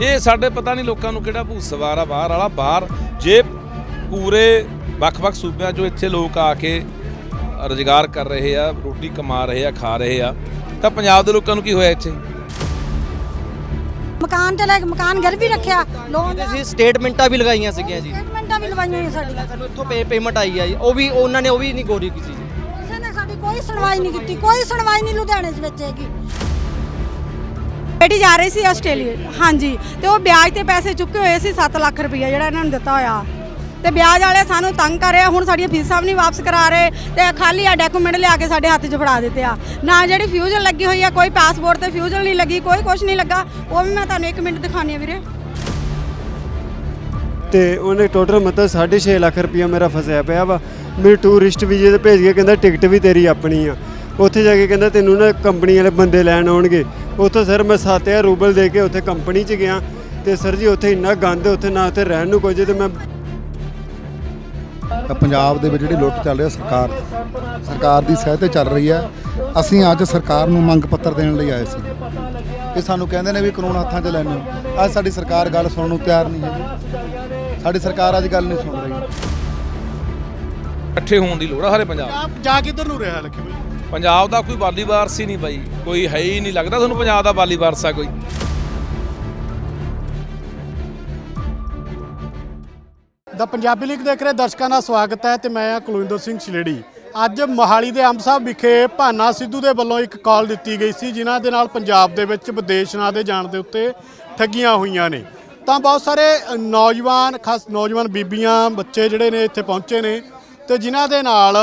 ਇਹ ਸਾਡੇ ਪਤਾ ਨਹੀਂ ਲੋਕਾਂ ਨੂੰ ਕਿਹੜਾ ਭੂਤ ਸਵਾਰ ਆ ਬਾਹਰ ਵਾਲਾ ਬਾਹਰ ਜੇ ਪੂਰੇ ਵੱਖ-ਵੱਖ ਸੂਬਿਆਂ 'ਚੋਂ ਇੱਥੇ ਲੋਕ ਆ ਕੇ ਰੁਜ਼ਗਾਰ ਕਰ ਰਹੇ ਆ ਰੋਟੀ ਕਮਾ ਰਹੇ ਆ ਖਾ ਰਹੇ ਆ ਤਾਂ ਪੰਜਾਬ ਦੇ ਲੋਕਾਂ ਨੂੰ ਕੀ ਹੋਇਆ ਇੱਥੇ? ਮਕਾਨ ਤੇ ਲੈ ਕੇ ਮਕਾਨ ਘਰ ਵੀ ਰੱਖਿਆ ਲੋਨ ਤੇ ਅਸੀਂ ਸਟੇਟਮੈਂਟਾਂ ਵੀ ਲਗਾਈਆਂ ਸੀਗੀਆਂ ਜੀ। ਸਟੇਟਮੈਂਟਾਂ ਵੀ ਲਵਾਈਆਂ ਹੋਈਆਂ ਸਾਡੀਆਂ। ਸਾਨੂੰ ਇੱਥੋਂ ਪੇ ਪੇਮੈਂਟ ਆਈ ਆ ਜੀ। ਉਹ ਵੀ ਉਹਨਾਂ ਨੇ ਉਹ ਵੀ ਨਹੀਂ ਗੋਰੀ ਕੀਤੀ ਜੀ। ਕਿਸੇ ਨੇ ਸਾਡੀ ਕੋਈ ਸੁਣਵਾਈ ਨਹੀਂ ਕੀਤੀ ਕੋਈ ਸੁਣਵਾਈ ਨਹੀਂ ਲੁਧਿਆਣੇ ਦੇ ਵਿੱਚ ਹੈਗੀ। ਬੇਟੀ ਜਾ ਰਹੀ ਸੀ ਆਸਟ੍ਰੇਲੀਆ। ਹਾਂਜੀ, ਤੇ ਉਹ ਵਿਆਜ ਤੇ ਪੈਸੇ ਚੁੱਕੇ ਹੋਏ ਸੀ 7 ਲੱਖ ਰੁਪਈਆ ਜਿਹੜਾ ਇਹਨਾਂ ਨੂੰ ਦਿੱਤਾ ਹੋਇਆ। ਤੇ ਵਿਆਜ ਵਾਲੇ ਸਾਨੂੰ ਤੰਗ ਕਰ ਰਿਹਾ ਹੁਣ ਸਾਡੀਆਂ ਫੀਸਾਂ ਵੀ ਨਹੀਂ ਵਾਪਸ ਕਰਾ ਰਹੇ ਤੇ ਖਾਲੀ ਆ ਡਾਕੂਮੈਂਟ ਲਿਆ ਕੇ ਸਾਡੇ ਹੱਥ 'ਚ ਫੜਾ ਦਿੱਤੇ ਆ। ਨਾ ਜਿਹੜੀ ਫਿਊਜ਼ਲ ਲੱਗੀ ਹੋਈ ਆ, ਕੋਈ ਪਾਸਪੋਰਟ ਤੇ ਫਿਊਜ਼ਲ ਨਹੀਂ ਲੱਗੀ, ਕੋਈ ਕੁਝ ਨਹੀਂ ਲੱਗਾ, ਉਹ ਵੀ ਮੈਂ ਤੁਹਾਨੂੰ 1 ਮਿੰਟ ਦਿਖਾਣੀ ਆ ਵੀਰੇ। ਤੇ ਉਹਨੇ ਟੋਟਲ ਮਤਲਬ 6.5 ਲੱਖ ਰੁਪਇਆ ਮੇਰਾ ਫਸਿਆ ਪਿਆ ਵਾ। ਮੇਰੇ ਟੂਰਿਸਟ ਵੀਜ਼ੇ ਤੇ ਭੇਜ ਕੇ ਕਹਿੰਦਾ ਟਿਕਟ ਵੀ ਤੇਰੀ ਆਪਣੀ ਆ। ਉੱਥੇ ਜਾ ਕੇ ਕਹਿੰਦਾ ਤੈਨੂੰ ਨਾ ਕੰਪਨੀ ਵਾਲੇ ਬੰਦੇ ਲੈਣ ਆਉਣਗੇ। ਉੱਥੋਂ ਸਰ ਮੈਂ 7000 ਰੂਬਲ ਦੇ ਕੇ ਉੱਥੇ ਕੰਪਨੀ 'ਚ ਗਿਆ ਤੇ ਸਰ ਜੀ ਉੱਥੇ ਇੰਨਾ ਗੰਦ ਉੱਥੇ ਨਾ ਉੱਥੇ ਰਹਿਣ ਨੂੰ ਕੁਝ ਤੇ ਮੈਂ ਪੰਜਾਬ ਦੇ ਵਿੱਚ ਜਿਹੜੀ ਲੁੱਟ ਚੱਲ ਰਹੀ ਹੈ ਸਰਕਾਰ ਸਰਕਾਰ ਦੀ ਸਹਿ ਤੇ ਚੱਲ ਰਹੀ ਹੈ। ਅਸੀਂ ਅੱਜ ਸਰਕਾਰ ਨੂੰ ਮੰਗ ਪੱਤਰ ਦੇਣ ਲਈ ਆਏ ਸੀ। ਇਹ ਸਾਨੂੰ ਕਹਿੰਦੇ ਨੇ ਵੀ ਕਾਨੂੰਨ ਹੱਥਾਂ 'ਚ ਲੈਣੇ ਹੋ। ਅੱਜ ਸਾਡੀ ਸਰਕਾਰ ਗੱਲ ਸੁਣਨ ਨੂੰ ਤਿਆਰ ਨਹੀਂ ਹੈ ਸਾਡੀ ਸਰਕਾਰ ਅੱਜ ਗੱਲ ਨਹੀਂ ਸੁਣ ਰਹੀ। ਇਕੱਠੇ ਹੋਣ ਦੀ ਲੋੜ ਆ ਹਰੇ ਪੰਜਾਬ ਜਾ ਕਿੱਧਰ ਨੂੰ ਰਿਹਾ ਲੱਖੀ ਬਈ। ਪੰਜਾਬ ਦਾ ਕੋਈ ਬਾਲੀ ਵਾਰਸ ਹੀ ਨਹੀਂ ਬਾਈ। ਕੋਈ ਹੈ ਹੀ ਨਹੀਂ, ਲੱਗਦਾ ਤੁਹਾਨੂੰ ਪੰਜਾਬ ਦਾ ਬਾਲੀ ਵਾਰਸ ਆ ਕੋਈ। ਦਾ ਪੰਜਾਬੀ ਲੀਗ ਦੇਖ ਰਹੇ ਦਰਸ਼ਕਾਂ ਦਾ ਸਵਾਗਤ ਹੈ ਤੇ ਮੈਂ ਹਾਂ ਕੁਲਵਿੰਦਰ ਸਿੰਘ ਛਲੇੜੀ ਅੱਜ ਮੋਹਾਲੀ ਦੇ ਅੰਬ ਸਾਹਿਬ ਵਿਖੇ ਭਾਨਾ ਸਿੱਧੂ ਦੇ ਵੱਲੋਂ ਇੱਕ ਕਾਲ ਦਿੱਤੀ ਗਈ ਸੀ, ਜਿਨ੍ਹਾਂ ਦੇ ਨਾਲ ਪੰਜਾਬ ਦੇ ਵਿੱਚ ਵਿਦੇਸ਼ ਨਾਂ ਦੇ ਜਾਣ ਦੇ ਉੱਤੇ ਠੱਗੀਆਂ ਹੋਈਆਂ ਨੇ। ਤਾਂ ਬਹੁਤ ਸਾਰੇ ਨੌਜਵਾਨ, ਖਾਸ ਨੌਜਵਾਨ ਬੀਬੀਆਂ, ਬੱਚੇ ਜਿਹੜੇ ਨੇ ਇੱਥੇ ਪਹੁੰਚੇ ਨੇ ਤੇ ਜਿਨ੍ਹਾਂ ਦੇ ਨਾਲ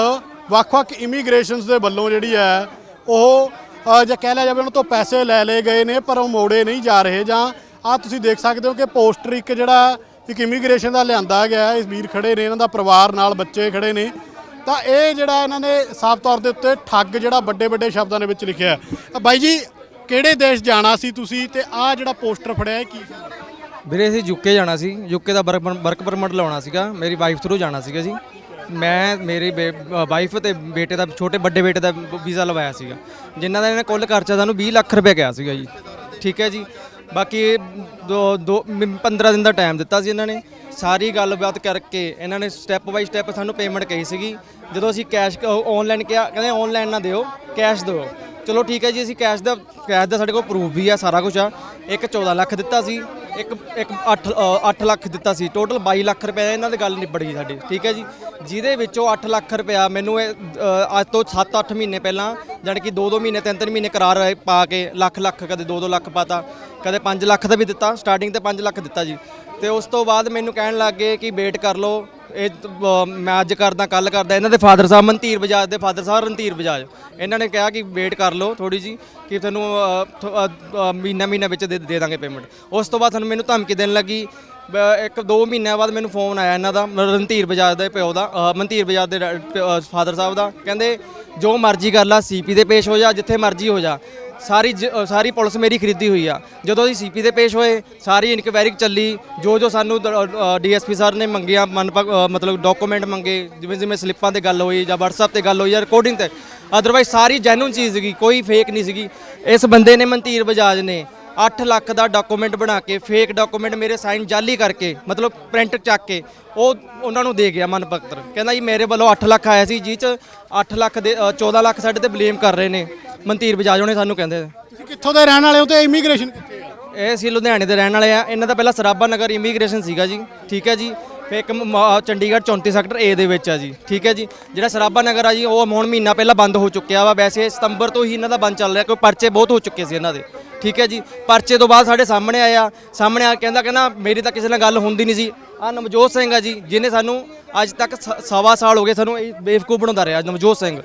ਵੱਖ-ਵੱਖ ਇਮੀਗ੍ਰੇਸ਼ਨਸ ਦੇ ਵੱਲੋਂ ਜਿਹੜੀ ਹੈ ਉਹ ਅ, ਜੇ ਕਹਿ ਲਿਆ ਜਾਵੇ ਉਹਨਾਂ ਤੋਂ ਪੈਸੇ ਲੈ ਲਏ ਗਏ ਨੇ ਪਰ ਉਹ ਮੋੜੇ ਨਹੀਂ ਜਾ ਰਹੇ ਜਾਂ ਆ ਤੁਸੀਂ ਦੇਖ ਸਕਦੇ ਹੋ ਕਿ ਪੋਸਟਰ ਇੱਕ ਜਿਹੜਾ ਇੱਕ ਇਮੀਗ੍ਰੇਸ਼ਨ ਦਾ ਲਿਆਂਦਾ ਗਿਆ ਹੈ। ਇਸ ਵੀਰ ਖੜੇ ਨੇ ਇਹਨਾਂ ਦਾ ਪਰਿਵਾਰ ਨਾਲ ਬੱਚੇ ਖੜੇ ਨੇ ਤਾਂ ਇਹ ਜਿਹੜਾ ਇਹਨਾਂ ਨੇ ਸਾਫ਼ ਤੌਰ ਦੇ ਉੱਤੇ ਠੱਗ ਜਿਹੜਾ ਵੱਡੇ ਵੱਡੇ ਸ਼ਬਦਾਂ ਦੇ ਵਿੱਚ ਲਿਖਿਆ ਹੈ। ਬਾਈ ਜੀ ਕਿਹੜੇ ਦੇਸ਼ ਜਾਣਾ ਸੀ ਤੁਸੀਂ ਤੇ ਆ ਜਿਹੜਾ ਪੋਸਟਰ ਫੜਿਆ ਇਹ ਕੀ ਵੀਰੇ ਅਸੀਂ ਯੂਕੇ ਜਾਣਾ ਸੀ ਯੂਕੇ ਦਾ ਵਰਕ ਵਰਕ ਪਰਮਿਟ ਲਾਉਣਾ ਸੀਗਾ ਮੇਰੀ ਵਾਈਫ ਥਰੂ ਜਾਣਾ ਸੀਗਾ ਜੀ ਮੈਂ, ਮੇਰੀ ਵਾਈਫ ਤੇ ਬੇਟੇ ਦਾ, ਛੋਟੇ ਵੱਡੇ ਬੇਟੇ ਦਾ ਵੀਜ਼ਾ ਲਵਾਇਆ ਸੀਗਾ। ਜਿਨ੍ਹਾਂ ਦਾ ਇਹਨੇ ਕੁੱਲ ਖਰਚਾ ਸਾਨੂੰ 20 ਲੱਖ ਰੁਪਏ ਗਿਆ ਸੀਗਾ ਜੀ। ਠੀਕ ਹੈ ਜੀ? ਬਾਕੀ ਦੋ ਦੋ 15 ਦਿਨ ਦਾ ਟਾਈਮ ਦਿੱਤਾ ਸੀ ਇਹਨਾਂ ਨੇ। ਸਾਰੀ ਗੱਲਬਾਤ ਕਰਕੇ ਇਹਨਾਂ ਨੇ ਸਟੈਪ ਬਾਈ ਸਟੈਪ ਸਾਨੂੰ ਪੇਮੈਂਟ ਕਹੀ ਸੀਗੀ। ਜਦੋਂ ਅਸੀਂ ਕੈਸ਼ ਆਨਲਾਈਨ ਕਿਹਾ, ਕਹਿੰਦੇ ਆਨਲਾਈਨ ਨਾ ਦਿਓ ਕੈਸ਼ ਦਿਓ। ਚਲੋ ਠੀਕ ਹੈ ਜੀ ਅਸੀਂ ਕੈਸ਼ ਦਾ ਕੈਸ਼ ਦਾ ਸਾਡੇ ਕੋਲ ਪ੍ਰੂਫ ਵੀ ਆ ਸਾਰਾ ਕੁਝ ਆ। ਇੱਕ 14 ਲੱਖ ਦਿੱਤਾ ਸੀ ਇੱਕ ਇੱਕ 8 8 ਲੱਖ ਦਿੱਤਾ ਸੀ। ਟੋਟਲ 22 ਲੱਖ ਰੁਪਏ ਇਹਨਾਂ ਦੀ ਗੱਲ ਨਿਬੜ ਗਈ ਸਾਡੀ ਠੀਕ ਹੈ ਜੀ? ਜਿਹਦੇ ਵਿੱਚੋਂ 8 ਲੱਖ ਰੁਪਇਆ ਮੈਨੂੰ ਇਹ ਅ, ਅੱਜ ਤੋਂ 7-8 ਮਹੀਨੇ ਪਹਿਲਾਂ ਜਾਣੀ ਕਿ 2-2 ਮਹੀਨੇ 3-3 ਮਹੀਨੇ ਕਰਾਰ ਰਹੇ ਪਾ ਕੇ ਲੱਖ ਲੱਖ ਕਦੇ 2-2 ਲੱਖ ਪਾਤਾ ਕਦੇ 5 ਲੱਖ ਦਾ ਵੀ ਦਿੱਤਾ ਸਟਾਰਟਿੰਗ ਤੇ 5 ਲੱਖ ਦਿੱਤਾ ਜੀ। ਤੇ ਉਸ ਤੋਂ ਬਾਅਦ ਮੈਨੂੰ ਕਹਿਣ ਲੱਗ ਗਏ ਕਿ ਵੇਟ ਕਰ ਲਓ ਇਹ ਤ- ਮੈਂ ਅੱਜ ਕਰਦਾ ਕੱਲ ਕਰਦਾ ਇਹਨਾਂ ਦੇ ਫਾਦਰ ਸਾਹਿਬ ਮਨਧੀਰ ਬਜਾਜ ਦੇ ਫਾਦਰ ਸਾਹਿਬ ਰਣਧੀਰ ਬਜਾਜ। ਇਹਨਾਂ ਨੇ ਕਿਹਾ ਕਿ ਵੇਟ ਕਰ ਲਓ ਥੋੜੀ ਜੀ ਕਿ ਤੁਹਾਨੂੰ ਅ, ਥੋ- ਅ, ਅ, ਮਹੀਨਾ ਮਹੀਨਾ ਵਿੱਚ ਦੇ ਦੇ ਦਾਂਗੇ ਪੇਮੈਂਟ ਉਸ ਤੋਂ ਬਾਅਦ ਸਾਨੂੰ ਮੈਨੂੰ ਧਮਕੀ ਦੇਣ ਲੱਗੀ ਇੱਕ ਦੋ ਮਹੀਨਿਆਂ ਬਾਅਦ ਮੈਨੂੰ ਫੋਨ ਆਇਆ ਇਹਨਾਂ ਦਾ ਰਣਧੀਰ ਬਜਾਜ ਦੇ ਪਿਓ ਦਾ ਅ, ਮਨਤੀਰ ਬਜਾਜ ਦੇ ਫਾਦਰ ਸਾਹਿਬ ਦਾ। ਕਹਿੰਦੇ ਜੋ ਮਰਜ਼ੀ ਕਰ ਲਾ ਸੀਪੀ ਦੇ ਪੇਸ਼ ਹੋ ਜਾ ਜਿੱਥੇ ਮਰਜ਼ੀ ਹੋ ਜਾ। ਸਾਰੀ ਜ- ਅ, ਸਾਰੀ ਪੁਲਿਸ ਮੇਰੀ ਖਰੀਦੀ ਹੋਈ ਆ। ਜਦੋਂ ਅਸੀਂ ਸੀਪੀ ਦੇ ਪੇਸ਼ ਹੋਏ ਸਾਰੀ ਇਨਕੁਆਇਰੀ ਚੱਲੀ। ਜੋ ਜੋ ਸਾਨੂੰ ਡੀਐਸਪੀ ਸਰ ਨੇ ਮੰਗਿਆ ਮਨ ਪ- ਮਤਲਬ ਡਾਕੂਮੈਂਟ ਮੰਗੇ ਜਿਵੇਂ ਜਿਵੇਂ ਸਲਿੱਪਾਂ ਤੇ ਗੱਲ ਹੋਈ ਜਾਂ WhatsApp ਤੇ ਗੱਲ ਹੋਈ ਜਾਂ ਰਿਕਾਰਡਿੰਗ ਤੇ। ਅਦਰਵਾਈਜ਼ ਸਾਰੀ ਜੈਨੂਨ ਚੀਜ਼ ਸੀਗੀ ਕੋਈ ਫੇਕ ਨਹੀਂ ਸੀਗੀ। ਇਸ ਬੰਦੇ ਨੇ ਮਨਤੀਰ ਬਜਾਜ ਨੇ 8 ਲੱਖ ਦਾ ਡਾਕੂਮੈਂਟ ਬਣਾ ਕੇ ਫੇਕ ਡਾਕੂਮੈਂਟ ਮੇਰੇ ਸਾਈਨ ਜਾਲੀ ਕਰਕੇ ਮਤਲਬ ਪ੍ਰਿੰਟ ਚੱਕ ਕੇ ਉਹ ਉਹਨਾਂ ਨੂੰ ਦੇ ਗਿਆ ਮਨ ਪੱਤਰ ਕਹਿੰਦਾ ਜੀ ਮੇਰੇ ਵੱਲੋਂ 8 ਲੱਖ ਆਇਆ ਸੀ ਜਿਹ ਚ 8 ਲੱਖ ਦੇ ਅ, 14 ਲੱਖ ਸਾਡੇ ਤੇ ਬਲੇਮ ਕਰ ਰਹੇ ਨੇ। ਮਨਤੀਰ ਬਜਾਜ ਉਹਨੇ ਸਾਨੂੰ ਕਹਿੰਦੇ ਤੁਸੀਂ ਕਿੱਥੋਂ ਦੇ ਰਹਿਣ ਵਾਲੇ ਹੋ ਤੇ ਇਮੀਗ੍ਰੇਸ਼ਨ ਕਿੱਥੇ ਆ ਇਹ ਸੀ ਲੁਧਿਆਣੇ ਦੇ ਰਹਿਣ ਵਾਲੇ ਆ। ਇਹਨਾਂ ਦਾ ਪਹਿਲਾਂ ਸਰਾਭਾ ਨਗਰ ਇਮੀਗ੍ਰੇਸ਼ਨ ਸੀਗਾ ਜੀ। ਠੀਕ ਹੈ ਜੀ। ਫਿਰ ਇੱਕ ਮ- ਮ- ਚੰਡੀਗੜ੍ਹ 34 ਸੈਕਟਰ ਏ ਦੇ ਵਿੱਚ ਆ ਜੀ। ਠੀਕ ਹੈ ਜੀ। ਜਿਹੜਾ ਸਰਾਭਾ ਨਗਰ ਆ ਜੀ ਉਹ ਹੁਣ ਮਹੀਨਾ ਪਹਿਲਾਂ ਬੰਦ ਹੋ ਚੁੱਕਿਆ ਵਾ। ਵੈਸੇ ਸਤੰਬਰ ਤੋਂ ਹੀ ਇਹਨਾਂ ਦਾ ਬੰਦ ਚੱਲ ਰਿਹਾ ਕੋਈ ਪਰਚੇ ਬਹੁਤ ਹੋ ਚੁੱਕੇ ਸੀ ਇਹਨਾਂ ਦੇ। ਠੀਕ ਹੈ ਜੀ, ਪਰਚੇ ਤੋਂ ਬਾਅਦ ਸਾਡੇ ਸਾਹਮਣੇ ਆਇਆ ਸਾਹਮਣੇ ਆ ਕੇ ਕਹਿੰਦਾ ਕਹਿੰਦਾ ਮੇਰੀ ਤਾਂ ਕਿਸੇ ਨਾਲ ਗੱਲ ਹੁੰਦੀ ਨਹੀਂ ਸੀ। ਆ ਨਵਜੋਤ ਸਿੰਘ ਆ ਜੀ, ਜਿਹਨੇ ਸਾਨੂੰ ਅੱਜ ਤੱਕ ਸ- ਸਵਾ ਸਾਲ ਹੋ ਗਏ ਸਾਨੂੰ ਇਹ ਬੇਵਕੂਫ ਬਣਾਉਂਦਾ ਰਿਹਾ, ਨਵਜੋਤ ਸਿੰਘ।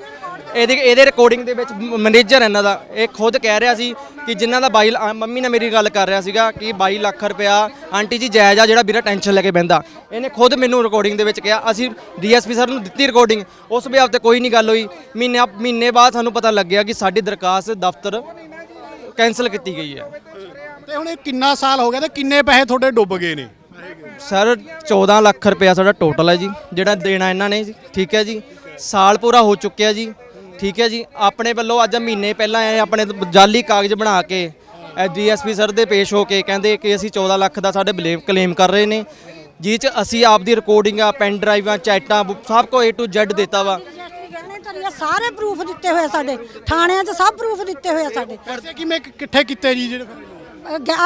ਇਹਦੇ ਇਹਦੇ ਰਿਕਾਰਡਿੰਗ ਦੇ ਵਿੱਚ ਮੈਨੇਜਰ ਇਹਨਾਂ ਦਾ। ਇਹ ਖੁਦ ਕਹਿ ਰਿਹਾ ਸੀ ਕਿ ਜਿਨ੍ਹਾਂ ਦਾ ਬਾਈ ਲ- ਮੰਮੀ ਨਾਲ ਮੇਰੀ ਗੱਲ ਕਰ ਰਿਹਾ ਸੀਗਾ ਕਿ 22 ਲੱਖ ਰੁਪਇਆ, ਆਂਟੀ ਜੀ ਜਾਇਜ਼ ਆ ਜਿਹੜਾ ਵੀਰਾ ਟੈਨਸ਼ਨ ਲੈ ਕੇ ਬਹਿੰਦਾ। ਇਹਨੇ ਖੁਦ ਮੈਨੂੰ ਰਿਕਾਰਡਿੰਗ ਦੇ ਵਿੱਚ ਕਿਹਾ, ਅਸੀਂ ਡੀਐਸਪੀ ਸਰ ਨੂੰ ਦਿੱਤੀ ਰਿਕਾਰਡਿੰਗ ਉਸ ਬਿਹਾਫ ਤੇ ਕੋਈ ਨਹੀਂ ਗੱਲ ਹੋਈ। ਮਹੀਨੇ ਮਹੀਨੇ ਬਾਅਦ ਸਾਨੂੰ ਪਤਾ ਲੱਗਿਆ ਕਿ ਸਾਡੀ ਦਰਖਾਸਤ ਦਫ਼ਤਰ ਕੈਨਸਲ ਕੀਤੀ ਗਈ ਹੈ। ਤੇ ਹੁਣ ਇਹ ਕਿੰਨਾ ਸਾਲ ਹੋ ਗਿਆ ਤੇ ਕਿੰਨੇ ਪੈਸੇ ਤੁਹਾਡੇ ਡੁੱਬ ਗਏ ਨੇ? ਸਰ 14 ਲੱਖ ਰੁਪਇਆ ਸਾਡਾ ਟੋਟਲ ਹੈ ਜੀ ਜਿਹੜਾ ਦੇਣਾ ਇਹਨਾਂ ਨੇ ਜੀ ਠੀਕ ਹੈ ਜੀ। ਸਾਲ ਪੂਰਾ ਹੋ ਚੁੱਕਿਆ ਜੀ ਠੀਕ ਹੈ ਜੀ। ਆਪਣੇ ਵੱਲੋਂ ਅੱਜ ਮਹੀਨੇ ਪਹਿਲਾਂ ਆਏ ਆਪਣੇ ਜਾਲੀ ਕਾਗਜ਼ ਬਣਾ ਕੇ ਡੀਐਸਪੀ ਸਰ ਦੇ ਪੇਸ਼ ਹੋ ਕੇ ਕਹਿੰਦੇ ਕਿ ਅਸੀਂ 14 ਲੱਖ ਦਾ ਸਾਡੇ ਬਲੇਮ ਕਲੇਮ ਕਰ ਰਹੇ ਨੇ ਜਿਹ ਚ ਅਸੀਂ ਆਪਦੀ ਰਿਕਾਰਡਿੰਗਾਂ ਪੈਨ ਡਰਾਈਵਾਂ ਚੈਟਾਂ ਬੁ- ਸਭ ਕੋ A to Z ਦਿੱਤਾ ਵਾ। ਧਰੀਏ ਸਾਰੇ ਪ੍ਰੂਫ ਦਿੱਤੇ ਹੋਏ ਆ ਸਾਡੇ। ਥਾਣਿਆਂ 'ਚ ਸਭ ਪ੍ਰੂਫ ਦਿੱਤੇ ਹੋਏ ਆ ਸਾਡੇ। ਪੈਸੇ ਕਿਵੇਂ ਇਕੱਠੇ ਕੀਤੇ ਜੀ ਜਿਹੜੇ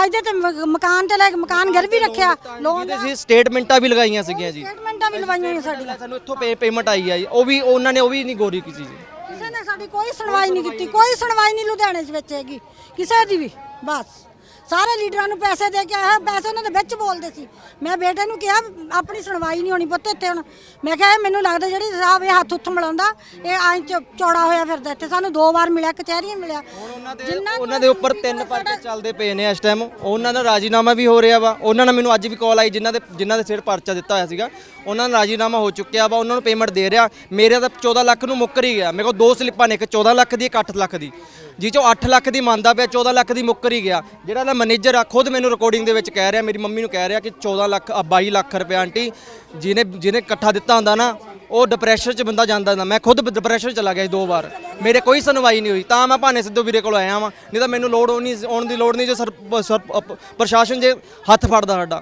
ਅੱਜ ਦੇ ਤੇ ਮ- ਮਕਾਨ ਤੇ ਲੈ ਕੇ ਮਕਾਨ ਘਰ ਵੀ ਰੱਖਿਆ ਲੋਨ ਜਿਹਦੇ ਸੀ ਸਟੇਟਮੈਂਟਾਂ ਵੀ ਲਗਾਈਆਂ ਸੀਗੀਆਂ ਜੀ। ਸਟੇਟਮੈਂਟਾਂ ਵੀ ਲਵਾਈਆਂ ਹੋਈਆਂ ਸਾਡੀਆਂ। ਸਾਨੂੰ ਇੱਥੋਂ ਪੇ ਪੇਮੈਂਟ ਆਈ ਆ ਜੀ। ਉਹ ਵੀ ਉਹਨਾਂ ਨੇ ਉਹ ਵੀ ਨਹੀਂ ਗੋਰੀ ਕੀਤੀ ਜੀ। ਕਿਸੇ ਨੇ ਸਾਡੀ ਕੋਈ ਸੁਣਵਾਈ ਨਹੀਂ ਕੀਤੀ ਕੋਈ ਸੁਣਵਾਈ ਨਹੀਂ ਲੁਧਿਆਣੇ 'ਚ ਵਿੱਚ ਹੈਗੀ। ਕਿਸੇ ਦੀ ਵੀ ਬਸ। ਸਾਰੇ ਲੀਡਰਾਂ ਨੂੰ ਪੈਸੇ ਦੇ ਕੇ ਆਇਆ ਪੈਸੇ ਉਹਨਾਂ ਦੇ ਵਿੱਚ ਬੋਲਦੇ ਸੀ। ਮੈਂ ਬੇਟੇ ਨੂੰ ਕਿਹਾ ਆਪਣੀ ਸੁਣਵਾਈ ਨਹੀਂ ਹੋਣੀ ਪੁੱਤ ਇੱਥੇ ਹੁਣ। ਮੈਂ ਕਿਹਾ ਇਹ ਮੈਨੂੰ ਲੱਗਦਾ ਜਿਹੜੀ ਸਾਹਿਬ ਇਹ ਹੱਥ ਉੱਥ ਮਿਲਾਉਂਦਾ ਇਹ ਆਂ ਚੌੜਾ ਹੋਇਆ ਫਿਰਦਾ ਇੱਥੇ। ਸਾਨੂੰ ਦੋ ਵਾਰ ਮਿਲਿਆ ਕਚਹਿਰੀਆਂ ਮਿਲਿਆ। ਉਹਨਾਂ ਦੇ ਉੱਪਰ ਤਿੰਨ ਪਰਚੇ ਚੱਲਦੇ ਪਏ ਨੇ ਇਸ ਟਾਈਮ ਉਹਨਾਂ ਦਾ ਰਾਜੀਨਾਮਾ ਵੀ ਹੋ ਰਿਹਾ ਵਾ। ਉਹਨਾਂ ਨਾਲ ਮੈਨੂੰ ਅੱਜ ਵੀ ਕਾਲ ਆਈ ਜਿਨ੍ਹਾਂ ਦੇ ਜਿਨ੍ਹਾਂ ਦੇ ਸਿਰ ਪਰਚਾ ਦਿੱਤਾ ਹੋਇਆ ਸੀਗਾ। ਉਹਨਾਂ ਦਾ ਰਾਜੀਨਾਮਾ ਹੋ ਚੁੱਕਿਆ ਵਾ। ਉਹਨਾਂ ਨੂੰ ਪੇਮੈਂਟ ਦੇ ਰਿਹਾ। ਮੇਰੇ ਤਾਂ 14 ਲੱਖ ਨੂੰ ਮੁੱਕਰ ਹੀ ਗਿਆ। ਮੇਰੇ ਕੋਲ ਦੋ ਸਲਿੱਪਾਂ ਨੇ ਇੱਕ 14 ਲੱਖ ਦੀ ਇੱਕ 8 ਲੱਖ ਦੀ। ਜੀ ਚੋਂ 8 ਲੱਖ ਦੀ ਮੰਨਦਾ ਪਿਆ 14 ਲੱਖ ਦੀ ਮੁੱਕਰ ਹੀ ਗਿਆ। ਜਿਹੜਾ ਮੈਨੇਜਰ ਆ ਖੁਦ ਮੈਨੂੰ ਰਿਕਾਰਡਿੰਗ ਦੇ ਵਿੱਚ ਕਹਿ ਰਿਹਾ ਮੇਰੀ ਮੰਮੀ ਨੂੰ ਕਹਿ ਰਿਹਾ ਕਿ 14 ਲੱਖ ਆ 22 ਲੱਖ ਰੁਪਏ ਆਂਟੀ ਜਿਹਨੇ ਜਿਹਨੇ ਇਕੱਠਾ ਦਿੱਤਾ ਹੁੰਦਾ ਨਾ ਉਹ ਡਿਪਰੈਸ਼ਨ 'ਚ ਬੰਦਾ ਜਾਂਦਾ ਹੁੰਦਾ। ਮੈਂ ਖੁਦ ਡਿਪਰੈਸ਼ਨ 'ਚ ਚਲਾ ਗਿਆ ਸੀ ਦੋ ਵਾਰ। ਮੇਰੇ ਕੋਈ ਸੁਣਵਾਈ ਨਹੀਂ ਹੋਈ। ਤਾਂ ਮੈਂ ਭਾਨੇ ਸਿੱਧੂ ਵੀਰੇ ਕੋਲ ਆਇਆ ਵਾਂ। ਨਹੀਂ ਤਾਂ ਮੈਨੂੰ ਲੋੜ ਨਹੀਂ ਆਉਣ ਦੀ ਲੋੜ ਨਹੀਂ ਜੇ ਸਰ ਪ੍ਰਸ਼ਾਸਨ ਜੇ ਹੱਥ ਫੜਦਾ ਸਾਡਾ।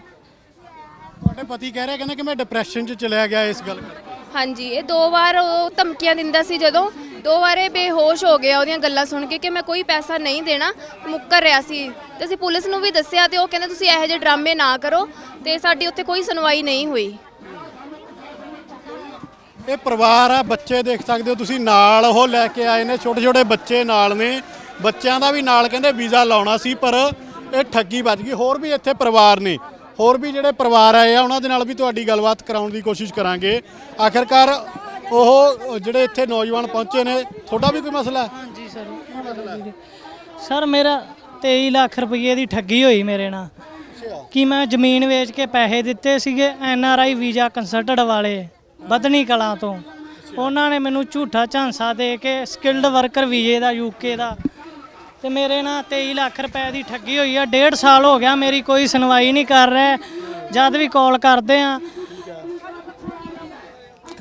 ਤੁਹਾਡੇ ਪਤੀ ਕਹਿ ਰਹੇ ਕਹਿੰਦੇ ਕਿ ਮੈਂ ਡਿਪਰੈਸ਼ਨ 'ਚ ਚਲਿਆ ਗਿਆ ਇਸ ਗੱਲ ਕਰਕੇ। ਹਾਂਜੀ ਇਹ ਦੋ ਵਾਰ ਉਹ ਧਮਕੀਆਂ ਦਿੰਦਾ ਸੀ ਜਦੋਂ। ਦੋ ਵਾਰ ਇਹ ਬੇਹੋਸ਼ ਹੋ ਗਿਆ ਉਹਦੀਆਂ ਗੱਲਾਂ ਸੁਣ ਕੇ ਕਿ ਮੈਂ ਕੋਈ ਪੈਸਾ ਨਹੀਂ ਦੇਣਾ ਮੁੱਕਰ ਰਿਹਾ ਸੀ। ਤੇ ਅਸੀਂ ਪੁਲਿਸ ਨੂੰ ਵੀ ਦੱਸਿਆ ਤੇ ਉਹ ਕਹਿੰਦੇ ਤੁਸੀਂ ਇਹੋ ਜਿਹੇ ਡਰਾਮੇ ਨਾ ਕਰੋ ਤੇ ਸਾਡੀ ਉੱਥੇ ਕੋਈ ਸੁਣਵਾਈ ਨਹੀਂ ਹੋਈ। ਇਹ ਪਰਿਵਾਰ ਆ ਬੱਚੇ ਦੇਖ ਸਕਦੇ ਹੋ ਤੁਸੀਂ ਨਾਲ ਉਹ ਲੈ ਕੇ ਆਏ ਨੇ ਛੋਟੇ ਛੋਟੇ ਬੱਚੇ ਨਾਲ ਨੇ। ਬੱਚਿਆਂ ਦਾ ਵੀ ਨਾਲ ਕਹਿੰਦੇ ਵੀਜ਼ਾ ਲਾਉਣਾ ਸੀ ਪਰ ਇਹ ਠੱਗੀ ਵੱਜ ਗਈ। ਹੋਰ ਵੀ ਇੱਥੇ ਪਰਿਵਾਰ ਨੇ। ਹੋਰ ਵੀ ਜਿਹੜੇ ਪਰਿਵਾਰ ਆਏ ਆ ਉਹਨਾਂ ਦੇ ਨਾਲ ਵੀ ਤੁਹਾਡੀ ਗੱਲਬਾਤ ਕਰਾਉਣ ਦੀ ਕੋਸ਼ਿਸ਼ ਕਰਾਂਗੇ। ਆਖਿਰਕਾਰ ਉਹ ਜਿਹੜੇ ਇੱਥੇ ਨੌਜਵਾਨ ਪਹੁੰਚੇ ਨੇ ਤੁਹਾਡਾ ਵੀ ਕੋਈ ਮਸਲਾ ਹੈ? ਜੀ ਸਰ। ਸਰ ਮੇਰਾ 23 ਲੱਖ ਰੁਪਏ ਦੀ ਠੱਗੀ ਹੋਈ ਮੇਰੇ ਨਾਲ। ਕਿ ਮੈਂ ਜ਼ਮੀਨ ਵੇਚ ਕੇ ਪੈਸੇ ਦਿੱਤੇ ਸੀਗੇ ਐਨ ਆਰ ਆਈ ਵੀਜ਼ਾ ਕੰਸਲਟਡ ਵਾਲੇ ਬਦਨੀ ਕਲਾਂ ਤੋਂ। ਉਹਨਾਂ ਨੇ ਮੈਨੂੰ ਝੂਠਾ ਝਾਂਸਾ ਦੇ ਕੇ ਸਕਿਲਡ ਵਰਕਰ ਵੀਜ਼ੇ ਦਾ ਯੂਕੇ ਦਾ। ਤੇ ਮੇਰੇ ਨਾਲ 23 ਲੱਖ ਰੁਪਏ ਦੀ ਠੱਗੀ ਹੋਈ ਆ। ਡੇਢ ਸਾਲ ਹੋ ਗਿਆ ਮੇਰੀ ਕੋਈ ਸੁਣਵਾਈ ਨਹੀਂ ਕਰ ਰਿਹਾ। ਜਦ ਵੀ ਕਾਲ ਕਰਦੇ ਆ